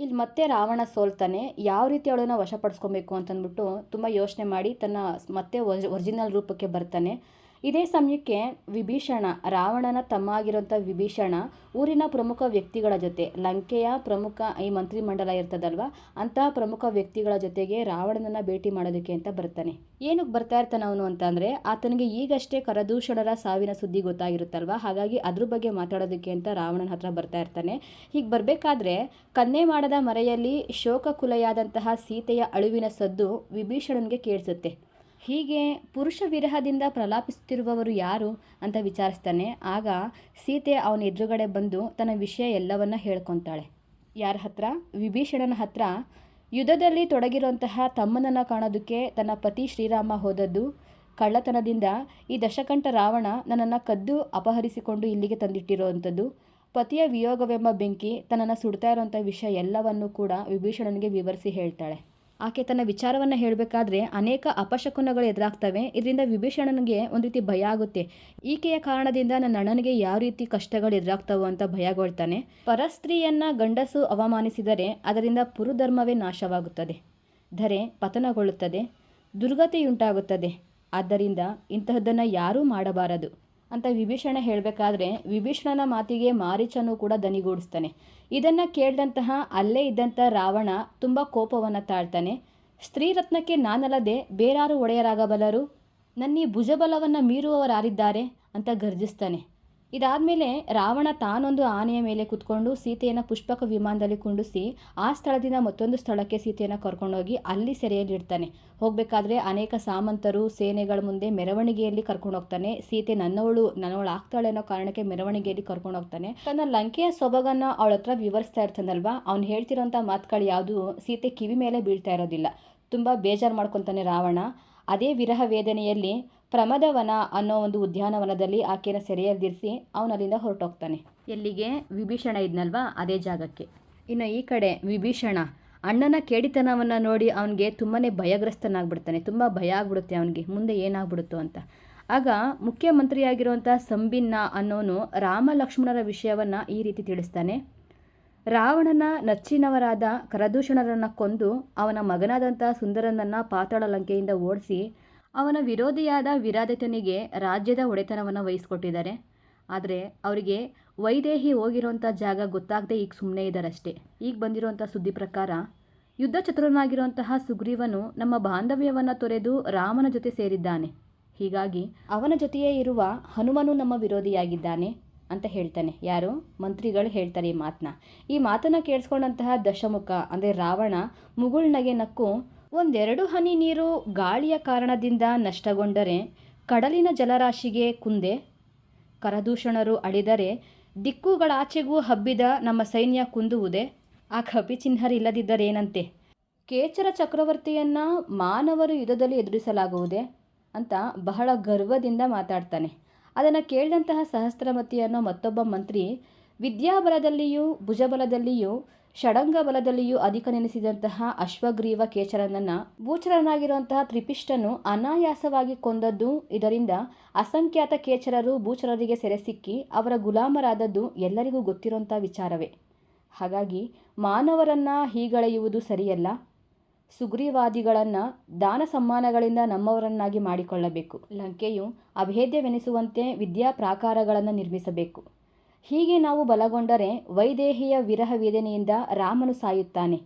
ಇಲ್ಲಿ ಮತ್ತೆ ರಾವಣ ಸೋಲ್ತಾನೆ, ಯಾವ ರೀತಿ ಅವಳನ್ನು ವಶಪಡಿಸ್ಕೊಬೇಕು ಅಂತಂದ್ಬಿಟ್ಟು ತುಂಬ ಯೋಚನೆ ಮಾಡಿ ತನ್ನ ಮತ್ತೆ ಒರಿಜಿನಲ್ ರೂಪಕ್ಕೆ ಬರ್ತಾನೆ. ಇದೇ ಸಮಯಕ್ಕೆ ವಿಭೀಷಣ, ರಾವಣನ ತಮ್ಮ ಆಗಿರೋಂಥ ವಿಭೀಷಣ ಊರಿನ ಪ್ರಮುಖ ವ್ಯಕ್ತಿಗಳ ಜೊತೆ, ಲಂಕೆಯ ಪ್ರಮುಖ ಈ ಮಂತ್ರಿಮಂಡಲ ಇರ್ತದಲ್ವ? ಅಂತಹ ಪ್ರಮುಖ ವ್ಯಕ್ತಿಗಳ ಜೊತೆಗೆ ರಾವಣನನ್ನು ಭೇಟಿ ಮಾಡೋದಕ್ಕೆ ಅಂತ ಬರ್ತಾನೆ. ಏನಕ್ಕೆ ಬರ್ತಾ ಇರ್ತಾನೆ ಅವನು ಅಂತಂದರೆ ಆತನಿಗೆ ಈಗಷ್ಟೇ ಕರದೂಷಣರ ಸಾವಿನ ಸುದ್ದಿ ಗೊತ್ತಾಗಿರುತ್ತಲ್ವ? ಹಾಗಾಗಿ ಅದ್ರ ಬಗ್ಗೆ ಮಾತಾಡೋದಕ್ಕೆ ಅಂತ ರಾವಣನ ಹತ್ರ ಬರ್ತಾ ಇರ್ತಾನೆ. ಹೀಗೆ ಬರಬೇಕಾದ್ರೆ ಕನ್ನೆ ಮಾಡದ ಮರೆಯಲ್ಲಿ ಶೋಕ ಕುಲೆಯಾದಂತಹ ಸೀತೆಯ ಅಳುವಿನ ಸದ್ದು ವಿಭೀಷಣನಿಗೆ ಕೇಳಿಸುತ್ತೆ. ಹೀಗೆ ಪುರುಷ ವಿರಹದಿಂದ ಪ್ರಲಾಪಿಸುತ್ತಿರುವವರು ಯಾರು ಅಂತ ವಿಚಾರಿಸ್ತಾನೆ. ಆಗ ಸೀತೆ ಅವನ ಎದುರುಗಡೆ ಬಂದು ತನ್ನ ವಿಷಯ ಎಲ್ಲವನ್ನ ಹೇಳ್ಕೊತಾಳೆ. ಯಾರ ಹತ್ರ? ವಿಭೀಷಣನ ಹತ್ರ. ಯುದ್ಧದಲ್ಲಿ ತೊಡಗಿರುವಂತಹ ತಮ್ಮನನ್ನು ಕಾಣೋದಕ್ಕೆ ತನ್ನ ಪತಿ ಶ್ರೀರಾಮ ಹೋದದ್ದು ಕಳ್ಳತನದಿಂದ ಈ ದಶಕಂಠ ರಾವಣ ನನ್ನನ್ನು ಕದ್ದು ಅಪಹರಿಸಿಕೊಂಡು ಇಲ್ಲಿಗೆ ತಂದಿಟ್ಟಿರುವಂಥದ್ದು. ಪತಿಯ ವಿಯೋಗವೆಂಬ ಬೆಂಕಿ ತನ್ನನ್ನು ಸುಡ್ತಾ ಇರುವಂಥ ವಿಷಯ ಎಲ್ಲವನ್ನೂ ಕೂಡ ವಿಭೀಷಣನಿಗೆ ವಿವರಿಸಿ ಹೇಳ್ತಾಳೆ. ಆಕೆ ತನ್ನ ವಿಚಾರವನ್ನು ಹೇಳಬೇಕಾದ್ರೆ ಅನೇಕ ಅಪಶಕುನಗಳು ಎದುರಾಗ್ತವೆ. ಇದರಿಂದ ವಿಭೀಷಣನಿಗೆ ಒಂದು ರೀತಿ ಭಯ ಆಗುತ್ತೆ. ಈಕೆಯ ಕಾರಣದಿಂದ ನನ್ನ ಅಣ್ಣನಿಗೆ ಯಾವ ರೀತಿ ಕಷ್ಟಗಳು ಎದುರಾಗ್ತವೋ ಅಂತ ಭಯಗೊಳ್ತಾನೆ. ಪರಸ್ತ್ರೀಯನ್ನ ಗಂಡಸು ಅವಮಾನಿಸಿದರೆ ಅದರಿಂದ ಪುರುಧರ್ಮವೇ ನಾಶವಾಗುತ್ತದೆ. ಧರೆ ಪತನಗೊಳ್ಳುತ್ತದೆ. ದುರ್ಗತಿಯುಂಟಾಗುತ್ತದೆ. ಆದ್ದರಿಂದ ಇಂತಹದ್ದನ್ನು ಯಾರೂ ಮಾಡಬಾರದು. ಅಂತ ವಿಭೀಷಣ ಹೇಳಬೇಕಾದ್ರೆ ವಿಭೀಷಣನ ಮಾತಿಗೆ ಮಾರೀಚನು ಕೂಡ ದನಿಗೂಡಿಸ್ತಾನೆ. ಇದನ್ನು ಕೇಳಿದಂತಹ ಅಲ್ಲೇ ಇದ್ದಂಥ ರಾವಣ ತುಂಬ ಕೋಪವನ್ನು ತಾಳ್ತಾನೆ. ಸ್ತ್ರೀ ರತ್ನಕ್ಕೆ ನಾನಲ್ಲದೆ ಬೇರಾರು ಒಡೆಯರಾಗಬಲ್ಲರು? ನನ್ನ ಭುಜಬಲವನ್ನು ಮೀರುವವರಾರಿದ್ದಾರೆ ಅಂತ ಗರ್ಜಿಸ್ತಾನೆ. ಇದಾದಮೇಲೆ ರಾವಣ ತಾನೊಂದು ಆನೆಯ ಮೇಲೆ ಕುತ್ಕೊಂಡು ಸೀತೆಯನ್ನು ಪುಷ್ಪಕ ವಿಮಾನದಲ್ಲಿ ಕುಂಡಿಸಿ ಆ ಸ್ಥಳದಿಂದ ಮತ್ತೊಂದು ಸ್ಥಳಕ್ಕೆ ಸೀತೆಯನ್ನು ಕರ್ಕೊಂಡೋಗಿ ಅಲ್ಲಿ ಸೆರೆಯಲ್ಲಿಡ್ತಾನೆ. ಹೋಗಬೇಕಾದ್ರೆ ಅನೇಕ ಸಾಮಂತರು, ಸೇನೆಗಳ ಮುಂದೆ ಮೆರವಣಿಗೆಯಲ್ಲಿ ಕರ್ಕೊಂಡು ಹೋಗ್ತಾನೆ ಸೀತೆ ನನ್ನವಳು ನನ್ನವಳು ಆಗ್ತಾಳೆ ಅನ್ನೋ ಕಾರಣಕ್ಕೆ ಮೆರವಣಿಗೆಯಲ್ಲಿ ಕರ್ಕೊಂಡು ಹೋಗ್ತಾನೆ ತನ್ನ ಲಂಕೆಯ ಸೊಬಗನ್ನು ಅವಳ ಹತ್ರ ವಿವರಿಸ್ತಾ ಇರ್ತಾನಲ್ವಾ? ಅವ್ನು ಹೇಳ್ತಿರೋಂಥ ಮಾತುಗಳು ಯಾವುದು ಸೀತೆ ಕಿವಿ ಮೇಲೆ ಬೀಳ್ತಾ ಇರೋದಿಲ್ಲ. ತುಂಬ ಬೇಜಾರು ಮಾಡ್ಕೊತಾನೆ ರಾವಣ. ಅದೇ ವಿರಹ ವೇದನೆಯಲ್ಲಿ ಪ್ರಮದವನ ಅನ್ನೋ ಒಂದು ಉದ್ಯಾನವನದಲ್ಲಿ ಆಕೆನ ಸೆರೆಯಲ್ಲಿರಿಸಿ ಅವನಲ್ಲಿಂದ ಹೊರಟೋಗ್ತಾನೆ. ಎಲ್ಲಿಗೆ? ವಿಭೀಷಣ ಇದ್ನಲ್ವಾ? ಅದೇ ಜಾಗಕ್ಕೆ. ಇನ್ನು ಈ ಕಡೆ ವಿಭೀಷಣ ಅಣ್ಣನ ಕೇಡಿತನವನ್ನು ನೋಡಿ ಅವನಿಗೆ ತುಂಬಾ ಭಯಗ್ರಸ್ತನಾಗ್ಬಿಡ್ತಾನೆ. ತುಂಬ ಭಯ ಆಗ್ಬಿಡುತ್ತೆ ಅವನಿಗೆ. ಮುಂದೆ ಏನಾಗ್ಬಿಡುತ್ತೋ ಅಂತ. ಆಗ ಮುಖ್ಯಮಂತ್ರಿಯಾಗಿರುವಂಥ ಸಂಬಿನ್ನ ಅನ್ನೋನು ರಾಮ ಲಕ್ಷ್ಮಣರ ವಿಷಯವನ್ನು ಈ ರೀತಿ ತಿಳಿಸ್ತಾನೆ. ರಾವಣನ ನಚ್ಚಿನವರಾದ ಕರದೂಷಣರನ್ನು ಕೊಂದು ಅವನ ಮಗನಾದಂಥ ಸುಂದರನನ್ನು ಪಾತಾಳ ಲಂಕೆಯಿಂದ ಓಡಿಸಿ ಅವನ ವಿರೋಧಿಯಾದ ವಿರಾಧಿತನಿಗೆ ರಾಜ್ಯದ ಒಡೆತನವನ್ನು ವಹಿಸ್ಕೊಟ್ಟಿದ್ದಾರೆ. ಆದರೆ ಅವರಿಗೆ ವೈದೇಹಿ ಹೋಗಿರೋಂಥ ಜಾಗ ಗೊತ್ತಾಗದೆ ಈಗ ಸುಮ್ಮನೆ ಇದ್ದಾರಷ್ಟೇ. ಈಗ ಬಂದಿರುವಂಥ ಸುದ್ದಿ ಪ್ರಕಾರ ಯುದ್ಧ ಚತುರನಾಗಿರುವಂತಹ ಸುಗ್ರೀವನು ನಮ್ಮ ಬಾಂಧವ್ಯವನ್ನು ತೊರೆದು ರಾಮನ ಜೊತೆ ಸೇರಿದ್ದಾನೆ. ಹೀಗಾಗಿ ಅವನ ಜೊತೆಯೇ ಇರುವ ಹನುಮನು ನಮ್ಮ ವಿರೋಧಿಯಾಗಿದ್ದಾನೆ ಅಂತ ಹೇಳ್ತಾನೆ. ಯಾರು? ಮಂತ್ರಿಗಳು ಹೇಳ್ತಾರೆ ಈ ಮಾತನ್ನ ಈ ಮಾತನ್ನು ಕೇಳಿಸ್ಕೊಂಡಂತಹ ದಶಮುಖ, ಅಂದರೆ ರಾವಣ, ಮುಗುಳ್ನಗೆ ನಕ್ಕು ಒಂದೆರಡು ಹನಿ ನೀರು ಗಾಳಿಯ ಕಾರಣದಿಂದ ನಷ್ಟಗೊಂಡರೆ ಕಡಲಿನ ಜಲರಾಶಿಗೆ ಕುಂದೆ. ಕರದೂಷಣರು ಅಳಿದರೆ ದಿಕ್ಕುಗಳಾಚೆಗೂ ಹಬ್ಬಿದ ನಮ್ಮ ಸೈನ್ಯ ಕುಂದುವುದೇ. ಆ ಕಪಿ ಚಿಹ್ನರಿಲ್ಲದಿದ್ದರೇನಂತೆ? ಕೇಚರ ಚಕ್ರವರ್ತಿಯನ್ನ ಮಾನವರು ಯುದ್ಧದಲ್ಲಿ ಎದುರಿಸಲಾಗುವುದೇ ಅಂತ ಬಹಳ ಗರ್ವದಿಂದ ಮಾತಾಡ್ತಾನೆ. ಅದನ್ನು ಕೇಳಿದಂತಹ ಸಹಸ್ರಮತಿ ಅನ್ನೋ ಮತ್ತೊಬ್ಬ ಮಂತ್ರಿ ವಿದ್ಯಾಬಲದಲ್ಲಿಯೂ ಭುಜಬಲದಲ್ಲಿಯೂ ಷಡಂಗ ಬಲದಲ್ಲಿಯೂ ಅಧಿಕ ನೆನೆಸಿದಂತಹ ಅಶ್ವಗ್ರೀವ ಕೇಚರನನ್ನ ಭೂಚರನಾಗಿರುವಂತಹ ತ್ರಿಪಿಷ್ಟನು ಅನಾಯಾಸವಾಗಿ ಕೊಂದದ್ದು, ಇದರಿಂದ ಅಸಂಖ್ಯಾತ ಕೇಚರರು ಭೂಚರರಿಗೆ ಸೆರೆ ಸಿಕ್ಕಿ ಅವರ ಗುಲಾಮರಾದದ್ದು ಎಲ್ಲರಿಗೂ ಗೊತ್ತಿರುವಂಥ ವಿಚಾರವೇ. ಹಾಗಾಗಿ ಮಾನವರನ್ನ ಹೀಗಳೆಯುವುದು ಸರಿಯಲ್ಲ. ಸುಗ್ರೀವಾದಿಗಳನ್ನು ದಾನ ಸಮ್ಮಾನಗಳಿಂದ ನಮ್ಮವರನ್ನಾಗಿ ಮಾಡಿಕೊಳ್ಳಬೇಕು. ಲಂಕೆಯು ಅಭೇದ್ಯವೆನಿಸುವಂತೆ ವಿದ್ಯಾ ಪ್ರಾಕಾರಗಳನ್ನು ನಿರ್ಮಿಸಬೇಕು. ಹೀಗೆ ನಾವು ಬಲಗೊಂಡರೆ ವೈದೇಹಿಯ ವಿರಹ ವೇದನೆಯಿಂದ ರಾಮನು ಸಾಯುತ್ತಾನೆ.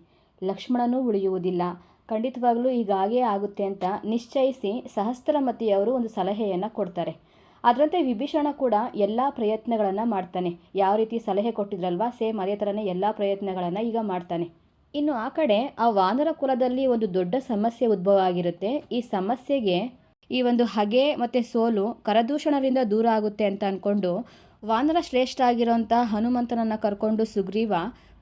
ಲಕ್ಷ್ಮಣನೂ ಉಳಿಯುವುದಿಲ್ಲ. ಖಂಡಿತವಾಗಲೂ ಈಗಾಗೇ ಆಗುತ್ತೆ ಅಂತ ನಿಶ್ಚಯಿಸಿ ಸಹಸ್ರಮತಿಯವರು ಒಂದು ಸಲಹೆಯನ್ನು ಕೊಡ್ತಾರೆ. ಅದರಂತೆ ವಿಭೀಷಣ ಕೂಡ ಎಲ್ಲ ಪ್ರಯತ್ನಗಳನ್ನು ಮಾಡ್ತಾನೆ. ಯಾವ ರೀತಿ ಸಲಹೆ ಕೊಟ್ಟಿದ್ರಲ್ವಾ, ಸೇಮ್ ಅದೇ ಥರನೇ ಎಲ್ಲ ಪ್ರಯತ್ನಗಳನ್ನು ಈಗ ಮಾಡ್ತಾನೆ. ಇನ್ನು ಆ ಕಡೆ ಆ ವಾನರ ಕುಲದಲ್ಲಿ ಒಂದು ದೊಡ್ಡ ಸಮಸ್ಯೆ ಉದ್ಭವ ಆಗಿರುತ್ತೆ. ಈ ಸಮಸ್ಯೆಗೆ ಈ ಒಂದು ಹಗೆ ಮತ್ತು ಸೋಲು ಕರದೂಷಣರಿಂದ ದೂರ ಆಗುತ್ತೆ ಅಂತ ಅಂದ್ಕೊಂಡು ವಾನರ ಶ್ರೇಷ್ಠ ಆಗಿರೋಂಥ ಹನುಮಂತನನ್ನು ಕರ್ಕೊಂಡು ಸುಗ್ರೀವ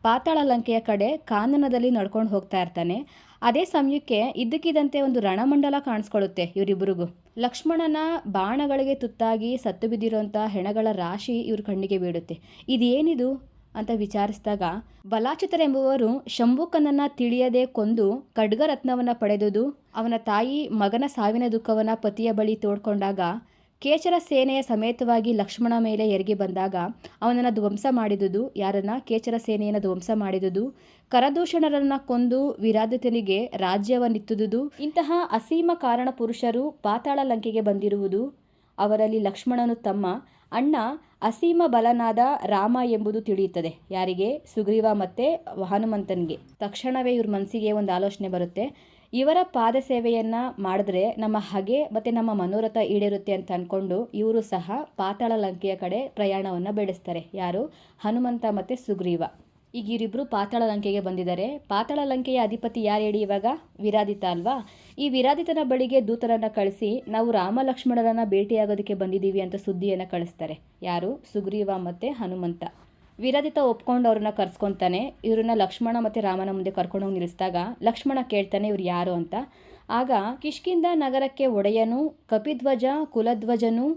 ಪಾತಾಳ ಲಂಕೆಯ ಕಡೆ ಕಾನನದಲ್ಲಿ ನಡ್ಕೊಂಡು ಹೋಗ್ತಾ ಇರ್ತಾನೆ. ಅದೇ ಸಮಯಕ್ಕೆ ಇದ್ದಕ್ಕಿದ್ದಂತೆ ಒಂದು ರಣಮಂಡಲ ಕಾಣಿಸ್ಕೊಳ್ಳುತ್ತೆ ಇವರಿಬ್ಬರಿಗೂ. ಲಕ್ಷ್ಮಣನ ಬಾಣಗಳಿಗೆ ತುತ್ತಾಗಿ ಸತ್ತು ಬಿದ್ದಿರುವಂಥ ಹೆಣಗಳ ರಾಶಿ ಇವ್ರ ಕಣ್ಣಿಗೆ ಬೀಳುತ್ತೆ. ಇದೇನಿದು ಅಂತ ವಿಚಾರಿಸಿದಾಗ ಬಲಾಚಿತರೆಂಬುವರು ಶಂಭುಕನನ್ನ ತಿಳಿಯದೆ ಕೊಂದು ಖಡ್ಗರತ್ನವನ್ನು ಪಡೆದುದು ಅವನ ತಾಯಿ ಮಗನ ಸಾವಿನ ದುಃಖವನ್ನು ಪತಿಯ ಬಳಿ ತೋಡ್ಕೊಂಡಾಗ ಕೇಚರ ಸೇನೆಯ ಸಮೇತವಾಗಿ ಲಕ್ಷ್ಮಣ ಮೇಲೆ ಎರಗಿ ಬಂದಾಗ ಅವನನ್ನು ಧ್ವಂಸ ಮಾಡಿದುದು. ಯಾರನ್ನ? ಕೇಚರ ಸೇನೆಯನ್ನು ಧ್ವಂಸ ಮಾಡಿದುದು. ಕರದೂಷಣರನ್ನ ಕೊಂದು ವಿರಾಧಿತನಿಗೆ ರಾಜ್ಯವನ್ನಿತ್ತುದುದು. ಇಂತಹ ಅಸೀಮ ಕಾರಣ ಪುರುಷರು ಪಾತಾಳ ಲಂಕೆಗೆ ಬಂದಿರುವುದು. ಅವರಲ್ಲಿ ಲಕ್ಷ್ಮಣನು ತಮ್ಮ ಅಣ್ಣ ಅಸೀಮ ಬಲನಾದ ರಾಮ ಎಂಬುದು ತಿಳಿಯುತ್ತದೆ. ಯಾರಿಗೆ? ಸುಗ್ರೀವ ಮತ್ತು ಹನುಮಂತನಿಗೆ. ತಕ್ಷಣವೇ ಇವ್ರ ಮನಸ್ಸಿಗೆ ಒಂದು ಆಲೋಚನೆ ಬರುತ್ತೆ. ಇವರ ಪಾದ ಸೇವೆಯನ್ನು ಮಾಡಿದ್ರೆ ನಮ್ಮ ಹಗೆ ಮತ್ತು ನಮ್ಮ ಮನೋರಥ ಈಡೇರುತ್ತೆ ಅಂತ ಅಂದ್ಕೊಂಡು ಇವರು ಸಹ ಪಾತಾಳ ಲಂಕೆಯ ಕಡೆ ಪ್ರಯಾಣವನ್ನು ಬೆಳೆಸ್ತಾರೆ. ಯಾರು? ಹನುಮಂತ ಮತ್ತು ಸುಗ್ರೀವ. ಈಗ ಇವರಿಬ್ಬರು ಪಾತಾಳ ಲಂಕೆಗೆ ಬಂದಿದ್ದಾರೆ. ಪಾತಾಳ ಲಂಕೆಯ ಅಧಿಪತಿ ಯಾರು ಹೇಳಿ ಇವಾಗ? ವಿರಾದಿತ ಅಲ್ವಾ? ಈ ವಿರಾದಿತನ ಬಳಿಗೆ ದೂತರನ್ನು ಕಳಿಸಿ, ನಾವು ರಾಮ ಲಕ್ಷ್ಮಣರನ್ನು ಭೇಟಿಯಾಗೋದಕ್ಕೆ ಬಂದಿದ್ದೀವಿ ಅಂತ ಸುದ್ದಿಯನ್ನು ಕಳಿಸ್ತಾರೆ. ಯಾರು? ಸುಗ್ರೀವ ಮತ್ತು ಹನುಮಂತ. ವಿರಾದಿತ ಒಪ್ಕೊಂಡು ಅವ್ರನ್ನ ಕರ್ಸ್ಕೊತಾನೆ, ಇವ್ರನ್ನ ಲಕ್ಷ್ಮಣ ಮತ್ತು ರಾಮನ ಮುಂದೆ ಕರ್ಕೊಂಡೋಗಿ ನಿಲ್ಲಿಸಿದಾಗ ಲಕ್ಷ್ಮಣ ಕೇಳ್ತಾನೆ ಇವ್ರು ಯಾರು ಅಂತ. ಆಗ ಕಿಷ್ಕಿಂದ ನಗರಕ್ಕೆ ಒಡೆಯನು, ಕಪಿಧ್ವಜ, ಕುಲಧ್ವಜನು,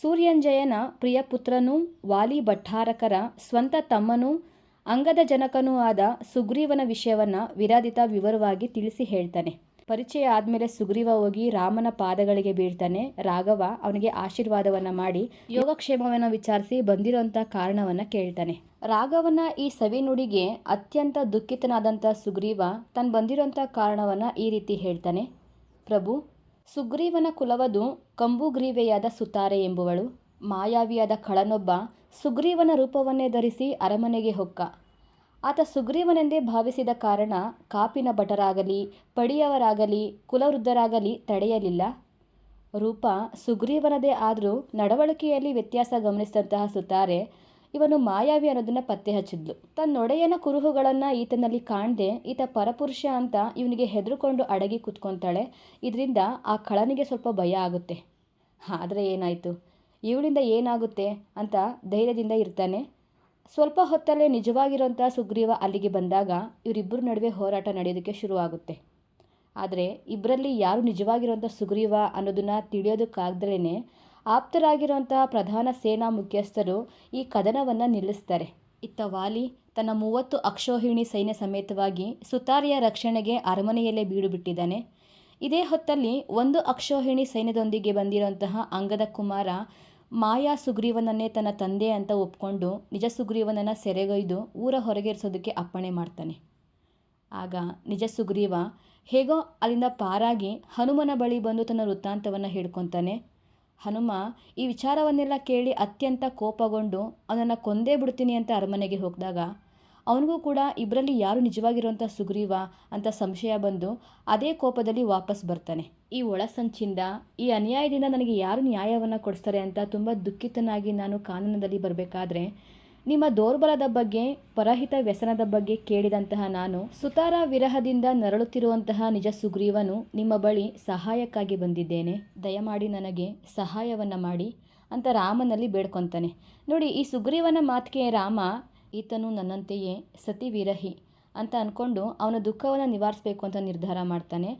ಸೂರ್ಯಂಜಯನ ಪ್ರಿಯಪುತ್ರನೂ ವಾಲಿ ಭಟ್ಟಾರಕರ ಸ್ವಂತ ತಮ್ಮನೂ, ಅಂಗದ ಜನಕನೂ ಆದ ಸುಗ್ರೀವನ ವಿಷಯವನ್ನ ವಿರಾದಿತ ವಿವರವಾಗಿ ತಿಳಿಸಿ ಹೇಳ್ತಾನೆ. ಪರಿಚಯ ಆದಮೇಲೆ ಸುಗ್ರೀವ ಹೋಗಿ ರಾಮನ ಪಾದಗಳಿಗೆ ಬೀಳ್ತಾನೆ. ರಾಘವ ಅವನಿಗೆ ಆಶೀರ್ವಾದವನ್ನ ಮಾಡಿ ಯೋಗಕ್ಷೇಮವನ್ನು ವಿಚಾರಿಸಿ ಬಂದಿರೋಂಥ ಕಾರಣವನ್ನ ಕೇಳ್ತಾನೆ. ರಾಘವನ ಈ ಸವಿ ನುಡಿಗೆ ಅತ್ಯಂತ ದುಃಖಿತನಾದಂಥ ಸುಗ್ರೀವ ತನ್ನ ಬಂದಿರೋಂಥ ಕಾರಣವನ್ನ ಈ ರೀತಿ ಹೇಳ್ತಾನೆ. ಪ್ರಭು, ಸುಗ್ರೀವನ ಕುಲವದು ಕಂಬುಗ್ರೀವೆಯಾದ ಸುತಾರೆ ಎಂಬುವಳು. ಮಾಯಾವಿಯಾದ ಕಳನೊಬ್ಬ ಸುಗ್ರೀವನ ರೂಪವನ್ನೇ ಧರಿಸಿ ಅರಮನೆಗೆ ಹೊಕ್ಕ. ಆತ ಸುಗ್ರೀವನೆಂದೇ ಭಾವಿಸಿದ ಕಾರಣ ಕಾಪಿನ ಭಟರಾಗಲಿ, ಪಡಿಯವರಾಗಲಿ, ಕುಲವೃದ್ಧರಾಗಲಿ ತಡೆಯಲಿಲ್ಲ. ರೂಪ ಸುಗ್ರೀವನದೇ ಆದರೂ ನಡವಳಿಕೆಯಲ್ಲಿ ವ್ಯತ್ಯಾಸ ಗಮನಿಸಿದಂತಹ ಸುತಾರೆ ಇವನು ಮಾಯಾವಿ ಅನ್ನೋದನ್ನು ಪತ್ತೆ ಹಚ್ಚಿದ್ಲು. ತನ್ನೊಡೆಯನ ಕುರುಹುಗಳನ್ನು ಈತನಲ್ಲಿ ಕಾಣದೆ ಈತ ಪರಪುರುಷ ಅಂತ ಇವನಿಗೆ ಹೆದರುಕೊಂಡು ಅಡಗಿ ಕೂತ್ಕೊಂತಾಳೆ. ಇದರಿಂದ ಆ ಕಳನಿಗೆ ಸ್ವಲ್ಪ ಭಯ ಆಗುತ್ತೆ. ಆದರೆ ಏನಾಯಿತು? ಇವಳಿಂದ ಏನಾಗುತ್ತೆ ಅಂತ ಧೈರ್ಯದಿಂದ ಇರ್ತಾನೆ. ಸ್ವಲ್ಪ ಹೊತ್ತಲ್ಲೇ ನಿಜವಾಗಿರೋಂಥ ಸುಗ್ರೀವ ಅಲ್ಲಿಗೆ ಬಂದಾಗ ಇವರಿಬ್ಬರ ನಡುವೆ ಹೋರಾಟ ನಡೆಯೋದಕ್ಕೆ ಶುರುವಾಗುತ್ತೆ. ಆದರೆ ಇಬ್ಬರಲ್ಲಿ ಯಾರು ನಿಜವಾಗಿರುವಂಥ ಸುಗ್ರೀವ ಅನ್ನೋದನ್ನು ತಿಳಿಯೋದಕ್ಕಾಗ್ದಲೇ ಆಪ್ತರಾಗಿರುವಂತಹ ಪ್ರಧಾನ ಸೇನಾ ಮುಖ್ಯಸ್ಥರು ಈ ಕದನವನ್ನು ನಿಲ್ಲಿಸ್ತಾರೆ. ಇತ್ತ ವಾಲಿ ತನ್ನ ಮೂವತ್ತು ಅಕ್ಷೋಹಿಣಿ ಸೈನ್ಯ ಸಮೇತವಾಗಿ ಸುತಾರಿಯ ರಕ್ಷಣೆಗೆ ಅರಮನೆಯಲ್ಲೇ ಬೀಡು ಬಿಟ್ಟಿದ್ದಾನೆ. ಇದೇ ಹೊತ್ತಲ್ಲಿ ಒಂದು ಅಕ್ಷೋಹಿಣಿ ಸೈನ್ಯದೊಂದಿಗೆ ಬಂದಿರುವಂತಹ ಅಂಗದ ಕುಮಾರ ಮಾಯಾ ಸುಗ್ರೀವನನ್ನೇ ತನ್ನ ತಂದೆ ಅಂತ ಒಪ್ಕೊಂಡು ನಿಜ ಸುಗ್ರೀವನನ್ನು ಸೆರೆಗೊಯ್ದು ಊರ ಹೊರಗೇರಿಸೋದಕ್ಕೆ ಅಪ್ಪಣೆ ಮಾಡ್ತಾನೆ. ಆಗ ನಿಜ ಸುಗ್ರೀವ ಹೇಗೋ ಅಲ್ಲಿಂದ ಪಾರಾಗಿ ಹನುಮನ ಬಳಿ ಬಂದು ತನ್ನ ವೃತ್ತಾಂತವನ್ನು ಹಿಡ್ಕೊತಾನೆ ಹನುಮ ಈ ವಿಚಾರವನ್ನೆಲ್ಲ ಕೇಳಿ ಅತ್ಯಂತ ಕೋಪಗೊಂಡು, ಅವನನ್ನು ಕೊಂದೇ ಬಿಡ್ತೀನಿ ಅಂತ ಅರಮನೆಗೆ ಹೋಗಿದಾಗ ಅವನಿಗೂ ಕೂಡ ಇಬ್ಬರಲ್ಲಿ ಯಾರು ನಿಜವಾಗಿರುವಂಥ ಸುಗ್ರೀವ ಅಂತ ಸಂಶಯ ಬಂದು ಅದೇ ಕೋಪದಲ್ಲಿ ವಾಪಸ್ ಬರ್ತಾನೆ. ಈ ಒಳಸಂಚಿಂದ ಈ ಅನ್ಯಾಯದಿಂದ ನನಗೆ ಯಾರು ನ್ಯಾಯವನ್ನು ಕೊಡಿಸ್ತಾರೆ ಅಂತ ತುಂಬ ದುಃಖಿತನಾಗಿ ನಾನು ಕಾನೂನದಲ್ಲಿ ಬರಬೇಕಾದ್ರೆ ನಿಮ್ಮ ದೌರ್ಬಲದ ಬಗ್ಗೆ, ಪರಹಿತ ವ್ಯಸನದ ಬಗ್ಗೆ ಕೇಳಿದಂತಹ ನಾನು ಸುತಾರ ವಿರಹದಿಂದ ನರಳುತ್ತಿರುವಂತಹ ನಿಜ ಸುಗ್ರೀವನು ನಿಮ್ಮ ಬಳಿ ಸಹಾಯಕ್ಕಾಗಿ ಬಂದಿದ್ದೇನೆ. ದಯಮಾಡಿ ನನಗೆ ಸಹಾಯವನ್ನು ಮಾಡಿ ಅಂತ ರಾಮನಲ್ಲಿ ಬೇಡ್ಕೊತಾನೆ. ನೋಡಿ, ಈ ಸುಗ್ರೀವನ ಮಾತಿಗೆ ರಾಮ ಈತನು ನನ್ನಂತೆಯೇ ಸತಿ ವಿರಹಿ ಅಂತ ಅಂದ್ಕೊಂಡು ಅವನ ದುಃಖವನ್ನು ನಿವಾರಿಸಬೇಕು ಅಂತ ನಿರ್ಧಾರ ಮಾಡ್ತಾನೆ.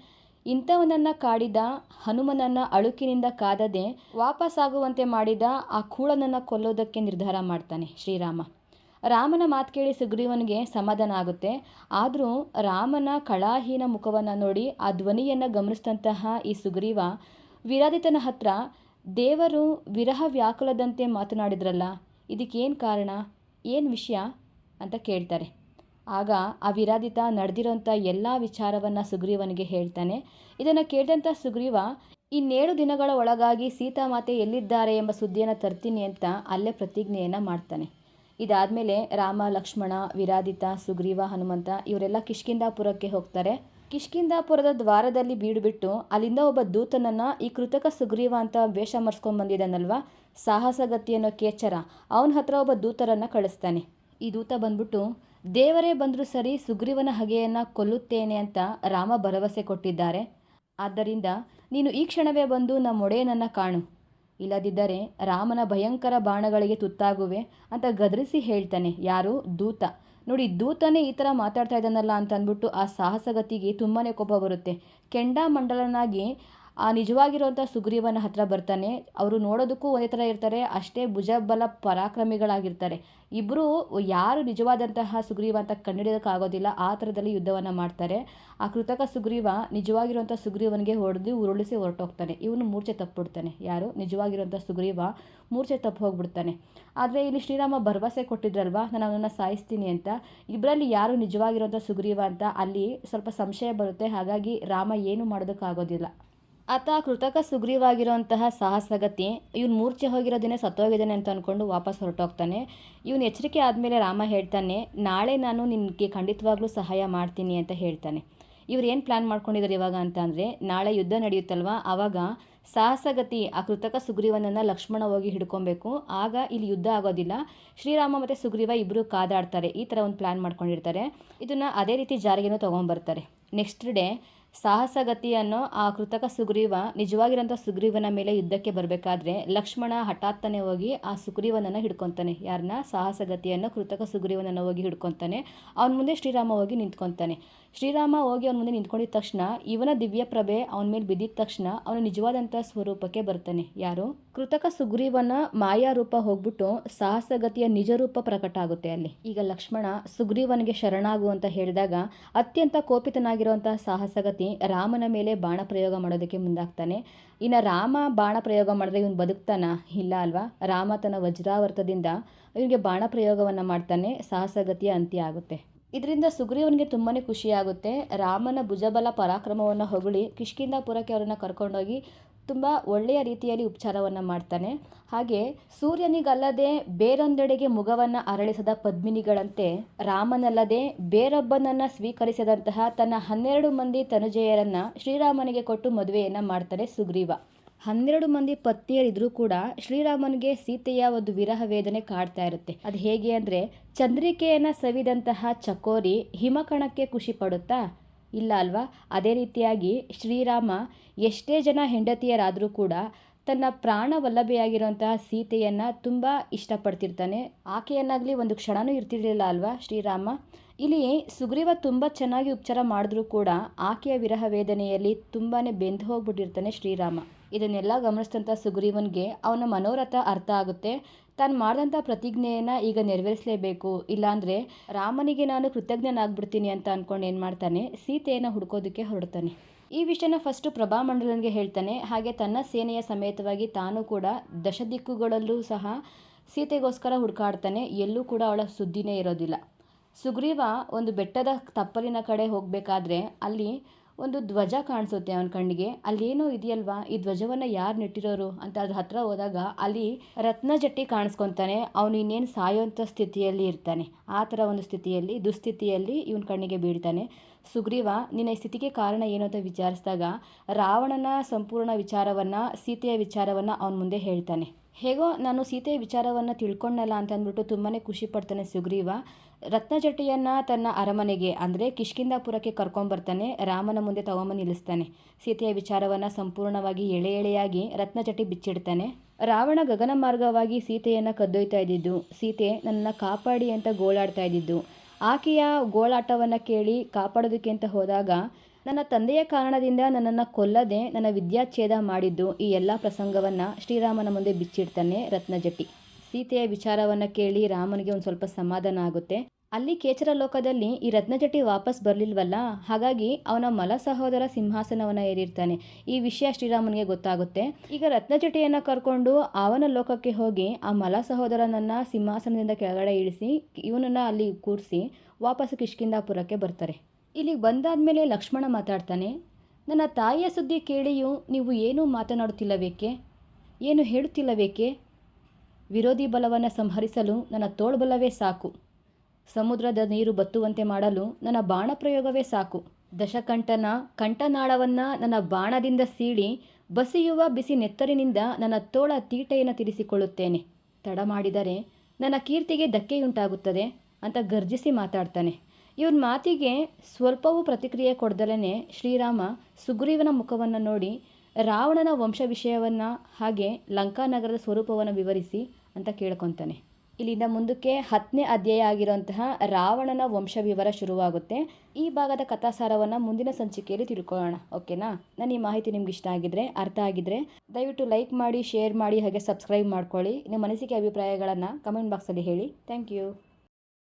ಇಂಥವನನ್ನು ಕಾಡಿದ ಹನುಮನನ್ನು ಅಳುಕಿನಿಂದ ಕಾದದೆ ವಾಪಸ್ಸಾಗುವಂತೆ ಮಾಡಿದ ಆ ಕೂಳನನ್ನು ಕೊಲ್ಲೋದಕ್ಕೆ ನಿರ್ಧಾರ ಮಾಡ್ತಾನೆ ಶ್ರೀರಾಮ. ರಾಮನ ಮಾತು ಕೇಳಿ ಸುಗ್ರೀವನಿಗೆ ಸಮಾಧಾನ ಆಗುತ್ತೆ. ಆದರೂ ರಾಮನ ಕಳಾಹೀನ ಮುಖವನ್ನು ನೋಡಿ ಆ ಧ್ವನಿಯನ್ನು ಗಮನಿಸಿದಂತಹ ಈ ಸುಗ್ರೀವ ವಿರಾದಿತನ ಹತ್ರ, ದೇವರು ವಿರಹ ವ್ಯಾಕುಲದಂತೆ ಮಾತನಾಡಿದ್ರಲ್ಲ, ಇದಕ್ಕೇನು ಕಾರಣ? ಏನು ವಿಷಯ ಅಂತ ಕೇಳ್ತಾರೆ. ಆಗ ಆ ವಿರಾದಿತ ನಡೆದಿರೋಂಥ ಎಲ್ಲ ವಿಚಾರವನ್ನು ಸುಗ್ರೀವನಿಗೆ ಹೇಳ್ತಾನೆ. ಇದನ್ನು ಕೇಳಿದಂಥ ಸುಗ್ರೀವ, ಇನ್ನೇಳು ದಿನಗಳ ಒಳಗಾಗಿ ಸೀತಾಮಾತೆ ಎಲ್ಲಿದ್ದಾರೆ ಎಂಬ ಸುದ್ದಿಯನ್ನು ತರ್ತೀನಿ ಅಂತ ಅಲ್ಲೇ ಪ್ರತಿಜ್ಞೆಯನ್ನು ಮಾಡ್ತಾನೆ. ಇದಾದಮೇಲೆ ರಾಮ, ಲಕ್ಷ್ಮಣ ವಿರಾದಿತ ಸುಗ್ರೀವ, ಹನುಮಂತ ಇವರೆಲ್ಲ ಕಿಷ್ಕಿಂದಾಪುರಕ್ಕೆ ಹೋಗ್ತಾರೆ. ಕಿಷ್ಕಿಂದಾಪುರದ ದ್ವಾರದಲ್ಲಿ ಬೀಡುಬಿಟ್ಟು ಅಲ್ಲಿಂದ ಒಬ್ಬ ದೂತನನ್ನು ಈ ಕೃತಕ ಸುಗ್ರೀವ ಅಂತ ವೇಷ ಮರ್ಸ್ಕೊಂಡು ಬಂದಿದ್ದಾನಲ್ವ? ಸಾಹಸಗತಿ ಅನ್ನೋ ಕೇಚರ. ಅವನ ಹತ್ರ ಒಬ್ಬ ದೂತರನ್ನು ಕಳಿಸ್ತಾನೆ. ಈ ದೂತ ಬಂದ್ಬಿಟ್ಟು, ದೇವರೇ ಬಂದರೂ ಸರಿ ಸುಗ್ರೀವನ ಹಗೆಯನ್ನು ಕೊಲ್ಲುತ್ತೇನೆ ಅಂತ ರಾಮ ಭರವಸೆ ಕೊಟ್ಟಿದ್ದಾರೆ. ಆದ್ದರಿಂದ ನೀನು ಈ ಕ್ಷಣವೇ ಬಂದು ನಮ್ಮ ಒಡೆಯನನ್ನು ಕಾಣು. ಇಲ್ಲದಿದ್ದರೆ ರಾಮನ ಭಯಂಕರ ಬಾಣಗಳಿಗೆ ತುತ್ತಾಗುವೆ ಅಂತ ಗದರಿಸಿ ಹೇಳ್ತಾನೆ ಯಾರು? ದೂತ. ನೋಡಿ ದೂತನೇ ಈ ಥರ ಮಾತಾಡ್ತಾ ಇದ್ದಾನಲ್ಲ ಅಂತ ಅಂದ್ಬಿಟ್ಟು ಆ ಸಾಹಸಗತಿಗೆ ತುಂಬಾ ಕೋಪ ಬರುತ್ತೆ. ಕೆಂಡಾಮಂಡಲನಾಗಿ ಆ ನಿಜವಾಗಿರುವಂಥ ಸುಗ್ರೀವನ ಹತ್ರ ಬರ್ತಾನೆ. ಅವರು ನೋಡೋದಕ್ಕೂ ಒಂದೇ ಥರ ಇರ್ತಾರೆ, ಅಷ್ಟೇ ಭುಜಬಲ ಪರಾಕ್ರಮಿಗಳಾಗಿರ್ತಾರೆ. ಇಬ್ಬರು ಯಾರು ನಿಜವಾದಂತಹ ಸುಗ್ರೀವ ಅಂತ ಕಂಡುಹಿಡಿಯೋಕ್ಕಾಗೋದಿಲ್ಲ ಆ ಥರದಲ್ಲಿ ಯುದ್ಧವನ್ನು ಮಾಡ್ತಾರೆ. ಆ ಕೃತಕ ಸುಗ್ರೀವ ನಿಜವಾಗಿರುವಂಥ ಸುಗ್ರೀವನಿಗೆ ಹೊಡೆದು ಉರುಳಿಸಿ ಹೊರಟೋಗ್ತಾನೆ. ಇವನು ಮೂರ್ಛೆ ತಪ್ಪಿಬಿಡ್ತಾನೆ. ಯಾರು? ನಿಜವಾಗಿರುವಂಥ ಸುಗ್ರೀವ ಮೂರ್ಛೆ ತಪ್ಪು ಹೋಗ್ಬಿಡ್ತಾನೆ. ಆದರೆ ಇಲ್ಲಿ ಶ್ರೀರಾಮ ಭರವಸೆ ಕೊಟ್ಟಿದ್ರಲ್ವಾ? ನಾನು ಅವನನ್ನು ಸಾಯಿಸ್ತೀನಿ ಅಂತ. ಇಬ್ಬರಲ್ಲಿ ಯಾರು ನಿಜವಾಗಿರುವಂಥ ಸುಗ್ರೀವ ಅಂತ ಅಲ್ಲಿ ಸ್ವಲ್ಪ ಸಂಶಯ ಬರುತ್ತೆ. ಹಾಗಾಗಿ ರಾಮ ಏನು ಮಾಡೋದಕ್ಕಾಗೋದಿಲ್ಲ. ಆತ ಕೃತಕ ಸುಗ್ರೀವಾಗಿರುವಂತಹ ಸಾಹಸಗತಿ, ಇವನು ಮೂರ್ಛೆ ಹೋಗಿರೋದನ್ನೇ ಸತ್ತೋಗಿದ್ದಾನೆ ಅಂತ ಅಂದ್ಕೊಂಡು ವಾಪಸ್ ಹೊರಟೋಗ್ತಾನೆ. ಇವನು ಎಚ್ಚರಿಕೆ ಆದಮೇಲೆ ರಾಮ ಹೇಳ್ತಾನೆ, ನಾಳೆ ನಾನು ನಿನಗೆ ಖಂಡಿತವಾಗ್ಲೂ ಸಹಾಯ ಮಾಡ್ತೀನಿ ಅಂತ ಹೇಳ್ತಾನೆ. ಇವ್ರು ಏನು ಪ್ಲ್ಯಾನ್ ಮಾಡ್ಕೊಂಡಿದ್ದಾರೆ ಇವಾಗ ಅಂತ ಅಂದರೆ, ನಾಳೆ ಯುದ್ಧ ನಡೆಯುತ್ತಲ್ವ? ಆವಾಗ ಸಾಹಸಗತಿ, ಆ ಕೃತಕ ಸುಗ್ರೀವನನ್ನು ಲಕ್ಷ್ಮಣ ಹೋಗಿ ಹಿಡ್ಕೊಬೇಕು. ಆಗ ಇಲ್ಲಿ ಯುದ್ಧ ಆಗೋದಿಲ್ಲ. ಶ್ರೀರಾಮ ಮತ್ತು ಸುಗ್ರೀವ ಇಬ್ಬರು ಕಾದಾಡ್ತಾರೆ. ಈ ಥರ ಒಂದು ಪ್ಲ್ಯಾನ್ ಮಾಡ್ಕೊಂಡಿರ್ತಾರೆ. ಇದನ್ನು ಅದೇ ರೀತಿ ಜಾರಿಗೆನೂ ತೊಗೊಂಬರ್ತಾರೆ. ನೆಕ್ಸ್ಟ್ ಡೇ ಸಾಹಸಗತಿ ಅನ್ನೋ ಆ ಕೃತಕ ಸುಗ್ರೀವ ನಿಜವಾಗಿರೋಂಥ ಸುಗ್ರೀವನ ಮೇಲೆ ಯುದ್ಧಕ್ಕೆ ಬರಬೇಕಾದ್ರೆ ಲಕ್ಷ್ಮಣ ಹಠಾತ್ತನೆ ಹೋಗಿ ಆ ಸುಗ್ರೀವನನ್ನು ಹಿಡ್ಕೊತಾನೆ. ಯಾರನ್ನ ಸಾಹಸಗತಿಯನ್ನು ಕೃತಕ ಸುಗ್ರೀವನನ್ನು ಹೋಗಿ ಹಿಡ್ಕೊತಾನೆ. ಅವನ ಮುಂದೆ ಶ್ರೀರಾಮ ಹೋಗಿ ನಿಂತ್ಕೊತಾನೆ. ಶ್ರೀರಾಮ ಹೋಗಿ ಅವನ ಮುಂದೆ ನಿಂತ್ಕೊಂಡಿದ್ದ ತಕ್ಷಣ ಇವನ ದಿವ್ಯ ಪ್ರಭೆ ಅವನ ಮೇಲೆ ಬಿದ್ದಿದ್ದ ತಕ್ಷಣ ಅವನು ನಿಜವಾದಂಥ ಸ್ವರೂಪಕ್ಕೆ ಬರ್ತಾನೆ. ಯಾರು? ಕೃತಕ ಸುಗ್ರೀವನ ಮಾಯಾ ರೂಪ ಹೋಗ್ಬಿಟ್ಟು ಸಾಹಸಗತಿಯ ನಿಜ ರೂಪ ಪ್ರಕಟ ಆಗುತ್ತೆ ಅಲ್ಲಿ. ಈಗ ಲಕ್ಷ್ಮಣ ಸುಗ್ರೀವನಿಗೆ ಶರಣಾಗು ಅಂತ ಹೇಳಿದಾಗ ಅತ್ಯಂತ ಕೋಪಿತನಾಗಿರುವಂತಹ ಸಾಹಸಗತಿ ರಾಮನ ಮೇಲೆ ಬಾಣ ಪ್ರಯೋಗ ಮಾಡೋದಕ್ಕೆ ಮುಂದಾಗ್ತಾನೆ. ಇನ್ನು ರಾಮ ಬಾಣ ಪ್ರಯೋಗ ಮಾಡಿದ್ರೆ ಇವನು ಬದುಕ್ತಾನ? ಇಲ್ಲ ಅಲ್ವಾ? ರಾಮ ತನ್ನ ವಜ್ರಾವರ್ತದಿಂದ ಇವನಿಗೆ ಬಾಣ ಪ್ರಯೋಗವನ್ನು ಮಾಡ್ತಾನೆ, ಸಾಹಸಗತಿಯ ಅಂತ್ಯ ಆಗುತ್ತೆ. ಇದರಿಂದ ಸುಗ್ರೀವನಿಗೆ ತುಂಬಾ ಖುಷಿಯಾಗುತ್ತೆ. ರಾಮನ ಭುಜಬಲ ಪರಾಕ್ರಮವನ್ನು ಹೊಗಳಿ ಕಿಷ್ಕಿಂದಾಪುರಕ್ಕೆ ಅವರನ್ನು ಕರ್ಕೊಂಡೋಗಿ ತುಂಬ ಒಳ್ಳೆಯ ರೀತಿಯಲ್ಲಿ ಉಪಚಾರವನ್ನು ಮಾಡ್ತಾನೆ. ಹಾಗೆ ಸೂರ್ಯನಿಗಲ್ಲದೆ ಬೇರೊಂದೆಡೆಗೆ ಮುಖವನ್ನು ಅರಳಿಸದ ಪದ್ಮಿನಿಗಳಂತೆ ರಾಮನಲ್ಲದೆ ಬೇರೊಬ್ಬನನ್ನು ಸ್ವೀಕರಿಸಿದಂತಹ ತನ್ನ ಹನ್ನೆರಡು ಮಂದಿ ತನುಜೆಯರನ್ನು ಶ್ರೀರಾಮನಿಗೆ ಕೊಟ್ಟು ಮದುವೆಯನ್ನು ಮಾಡ್ತಾರೆ ಸುಗ್ರೀವ. ಹನ್ನೆರಡು ಮಂದಿ ಪತ್ನಿಯರಿದ್ರೂ ಕೂಡ ಶ್ರೀರಾಮನಿಗೆ ಸೀತೆಯ ಒಂದು ವಿರಹ ವೇದನೆ ಕಾಡ್ತಾ ಇರುತ್ತೆ. ಅದು ಹೇಗೆ ಅಂದರೆ, ಚಂದ್ರಿಕೆಯನ್ನು ಸವಿದಂತಹ ಚಕೋರಿ ಹಿಮಕಣಕ್ಕೆ ಖುಷಿ ಪಡುತ್ತಾ? ಇಲ್ಲ ಅಲ್ವಾ? ಅದೇ ರೀತಿಯಾಗಿ ಶ್ರೀರಾಮ ಎಷ್ಟೇ ಜನ ಹೆಂಡತಿಯರಾದರೂ ಕೂಡ ತನ್ನ ಪ್ರಾಣ ವಲ್ಲಭೆಯಾಗಿರುವಂತಹ ಸೀತೆಯನ್ನು ತುಂಬ ಇಷ್ಟಪಡ್ತಿರ್ತಾನೆ. ಆಕೆಯನ್ನಾಗಲಿ ಒಂದು ಕ್ಷಣನೂ ಇರ್ತಿರ್ಲಿಲ್ಲ ಅಲ್ವಾ ಶ್ರೀರಾಮ? ಇಲ್ಲಿ ಸುಗ್ರೀವ ತುಂಬ ಚೆನ್ನಾಗಿ ಉಪಚಾರ ಮಾಡಿದ್ರೂ ಕೂಡ ಆಕೆಯ ವಿರಹ ವೇದನೆಯಲ್ಲಿ ತುಂಬಾ ಬೆಂದು ಹೋಗ್ಬಿಟ್ಟಿರ್ತಾನೆ ಶ್ರೀರಾಮ. ಇದನ್ನೆಲ್ಲ ಗಮನಿಸಿದಂಥ ಸುಗ್ರೀವನ್ಗೆ ಅವನ ಮನೋರಥ ಅರ್ಥ ಆಗುತ್ತೆ. ತಾನು ಮಾಡಿದಂಥ ಪ್ರತಿಜ್ಞೆಯನ್ನು ಈಗ ನೆರವೇರಿಸಲೇಬೇಕು. ಇಲ್ಲಾಂದರೆ ರಾಮನಿಗೆ ನಾನು ಕೃತಜ್ಞನಾಗ್ಬಿಡ್ತೀನಿ ಅಂತ ಅಂದ್ಕೊಂಡು ಏನು ಮಾಡ್ತಾನೆ? ಸೀತೆಯನ್ನು ಹುಡ್ಕೋದಕ್ಕೆ ಹೊರಡ್ತಾನೆ. ಈ ವಿಷಯನ ಫಸ್ಟು ಪ್ರಭಾಮಂಡಲನಿಗೆ ಹೇಳ್ತಾನೆ. ಹಾಗೆ ತನ್ನ ಸೇನೆಯ ಸಮೇತವಾಗಿ ತಾನು ಕೂಡ ದಶದಿಕ್ಕುಗಳಲ್ಲೂ ಸಹ ಸೀತೆಗೋಸ್ಕರ ಹುಡುಕಾಡ್ತಾನೆ. ಎಲ್ಲೂ ಕೂಡ ಅವಳ ಸುದ್ದಿನೇ ಇರೋದಿಲ್ಲ. ಸುಗ್ರೀವ ಒಂದು ಬೆಟ್ಟದ ತಪ್ಪಲಿನ ಕಡೆ ಹೋಗಬೇಕಾದ್ರೆ ಅಲ್ಲಿ ಒಂದು ಧ್ವಜ ಕಾಣಿಸುತ್ತೆ ಅವನ ಕಣ್ಣಿಗೆ. ಅಲ್ಲೇನೋ ಇದೆಯಲ್ವಾ? ಈ ಧ್ವಜವನ್ನು ಯಾರು ನೆಟ್ಟಿರೋರು? ಅಂತ ಅದ್ರ ಹತ್ರ ಹೋದಾಗ ಅಲ್ಲಿ ರತ್ನಜಟ್ಟಿ ಕಾಣಿಸ್ಕೊತಾನೆ. ಅವನು ಇನ್ನೇನು ಸಾಯೋಂಥ ಸ್ಥಿತಿಯಲ್ಲಿ ಇರ್ತಾನೆ. ಆ ಥರ ಒಂದು ಸ್ಥಿತಿಯಲ್ಲಿ, ದುಸ್ಥಿತಿಯಲ್ಲಿ ಇವನ ಕಣ್ಣಿಗೆ ಬೀಳ್ತಾನೆ. ಸುಗ್ರೀವ, ನಿನ್ನ ಸ್ಥಿತಿಗೆ ಕಾರಣ ಏನು ಅಂತ ವಿಚಾರಿಸಿದಾಗ ರಾವಣನ ಸಂಪೂರ್ಣ ವಿಚಾರವನ್ನು, ಸೀತೆಯ ವಿಚಾರವನ್ನು ಅವನ ಮುಂದೆ ಹೇಳ್ತಾನೆ. ಹೇಗೋ ನಾನು ಸೀತೆಯ ವಿಚಾರವನ್ನು ತಿಳ್ಕೊಂಡಲ್ಲ ಅಂತ ಅಂದ್ಬಿಟ್ಟು ತುಂಬಾ ಖುಷಿ ಪಡ್ತಾನೆ ಸುಗ್ರೀವ. ರತ್ನಜಟೆಯನ್ನು ತನ್ನ ಅರಮನೆಗೆ, ಅಂದರೆ ಕಿಷ್ಕಿಂದಾಪುರಕ್ಕೆ ಕರ್ಕೊಂಬರ್ತಾನೆ ರಾಮನ ಮುಂದೆ ತಗೊಂಬ ನಿಲ್ಲಿಸ್ತಾನೆ. ಸೀತೆಯ ವಿಚಾರವನ್ನು ಸಂಪೂರ್ಣವಾಗಿ ಎಳೆ ಎಳೆಯಾಗಿ ರತ್ನಜಟೆ ಬಿಚ್ಚಿಡ್ತಾನೆ. ರಾವಣ ಗಗನ ಮಾರ್ಗವಾಗಿ ಸೀತೆಯನ್ನು ಕದ್ದೊಯ್ತಾ ಇದ್ದಿದ್ದು, ಸೀತೆ ನನ್ನ ಕಾಪಾಡಿ ಅಂತ ಗೋಳಾಡ್ತಾ ಇದ್ದಿದ್ದು. ಆಕೆಯ ಗೋಳಾಟವನ್ನು ಕೇಳಿ ಕಾಪಾಡೋದಕ್ಕೆ ಅಂತ ಹೋದಾಗ ನನ್ನ ತಂದೆಯ ಕಾರಣದಿಂದ ನನ್ನನ್ನು ಕೊಲ್ಲದೆ ನನ್ನ ವಿದ್ಯಾಚ್ಛೇದ ಮಾಡಿದ್ದು ಈ ಎಲ್ಲ ಪ್ರಸಂಗವನ್ನು ಶ್ರೀರಾಮನ ಮುಂದೆ ಬಿಚ್ಚಿಡ್ತಾನೆ ರತ್ನಜಟ್ಟಿ. ಸೀತೆಯ ವಿಚಾರವನ್ನು ಕೇಳಿ ರಾಮನಿಗೆ ಒಂದು ಸ್ವಲ್ಪ ಸಮಾಧಾನ ಆಗುತ್ತೆ. ಅಲ್ಲಿ ಕೇಚರ ಲೋಕದಲ್ಲಿ ಈ ರತ್ನಜಟಿ ವಾಪಸ್ ಬರಲಿಲ್ವಲ್ಲ? ಹಾಗಾಗಿ ಅವನ ಮಲ ಸಹೋದರ ಸಿಂಹಾಸನವನ್ನು ಏರಿರ್ತಾನೆ. ಈ ವಿಷಯ ಶ್ರೀರಾಮನಿಗೆ ಗೊತ್ತಾಗುತ್ತೆ. ಈಗ ರತ್ನಜಟಿಯನ್ನು ಕರ್ಕೊಂಡು ಅವನ ಲೋಕಕ್ಕೆ ಹೋಗಿ ಆ ಮಲ ಸಹೋದರನನ್ನು ಸಿಂಹಾಸನದಿಂದ ಕೆಳಗಡೆ ಇಳಿಸಿ ಇವನನ್ನು ಅಲ್ಲಿ ಕೂರಿಸಿ ವಾಪಸ್ ಕಿಷ್ಕಿಂದಾಪುರಕ್ಕೆ ಬರ್ತಾರೆ. ಇಲ್ಲಿಗೆ ಬಂದಾದ್ಮೇಲೆ ಲಕ್ಷ್ಮಣ ಮಾತಾಡ್ತಾನೆ, ನನ್ನ ತಾಯಿಯ ಸುದ್ದಿ ಕೇಳಿಯೂ ನೀವು ಏನೂ ಮಾತನಾಡುತ್ತಿಲ್ಲಬೇಕೆ ಏನು ಹೇಳುತ್ತಿಲ್ಲ ಹೇಳುತ್ತಿಲ್ಲಬೇಕೆ ವಿರೋಧಿ ಬಲವನ್ನು ಸಂಹರಿಸಲು ನನ್ನ ತೋಳ್ಬಲವೇ ಸಾಕು. ಸಮುದ್ರದ ನೀರು ಬತ್ತುವಂತೆ ಮಾಡಲು ನನ್ನ ಬಾಣ ಪ್ರಯೋಗವೇ ಸಾಕು. ದಶಕಂಠನ ಕಂಠನಾಳವನ್ನು ನನ್ನ ಬಾಣದಿಂದ ಸೀಳಿ ಬಸಿಯುವ ಬಿಸಿ ನೆತ್ತರಿನಿಂದ ನನ್ನ ತೋಳ ತೀಟೆಯನ್ನು ತಿರಿಸಿಕೊಳ್ಳುತ್ತೇನೆ. ತಡ ಮಾಡಿದರೆ ನನ್ನ ಕೀರ್ತಿಗೆ ಧಕ್ಕೆಯುಂಟಾಗುತ್ತದೆ ಅಂತ ಗರ್ಜಿಸಿ ಮಾತಾಡ್ತಾನೆ. ಇವನ ಮಾತಿಗೆ ಸ್ವಲ್ಪವೂ ಪ್ರತಿಕ್ರಿಯೆ ಕೊಡ್ದಲೇ ಶ್ರೀರಾಮ ಸುಗ್ರೀವನ ಮುಖವನ್ನು ನೋಡಿ ರಾವಣನ ವಂಶ ವಿಷಯವನ್ನು ಹಾಗೆ ಲಂಕಾನಗರದ ಸ್ವರೂಪವನ್ನು ವಿವರಿಸಿ ಅಂತ ಕೇಳ್ಕೊತಾನೆ. ಇಲ್ಲಿಂದ ಮುಂದಕ್ಕೆ ಹತ್ತನೇ ಅಧ್ಯಾಯ ಆಗಿರುವಂತಹ ರಾವಣನ ವಂಶ ವಿವರ ಶುರುವಾಗುತ್ತೆ. ಈ ಭಾಗದ ಕಥಾಸಾರವನ್ನು ಮುಂದಿನ ಸಂಚಿಕೆಯಲ್ಲಿ ತಿಳ್ಕೊಳ್ಳೋಣ. ಓಕೆನಾ? ನಾನು ಈ ಮಾಹಿತಿ ನಿಮ್ಗೆ ಇಷ್ಟ ಆಗಿದ್ರೆ, ಅರ್ಥ ಆಗಿದ್ರೆ ದಯವಿಟ್ಟು ಲೈಕ್ ಮಾಡಿ, ಶೇರ್ ಮಾಡಿ, ಹಾಗೆ ಸಬ್ಸ್ಕ್ರೈಬ್ ಮಾಡ್ಕೊಳ್ಳಿ. ನಿಮ್ಮ ಮನಸ್ಸಿಗೆ ಅಭಿಪ್ರಾಯಗಳನ್ನು ಕಮೆಂಟ್ ಬಾಕ್ಸಲ್ಲಿ ಹೇಳಿ. Thank you.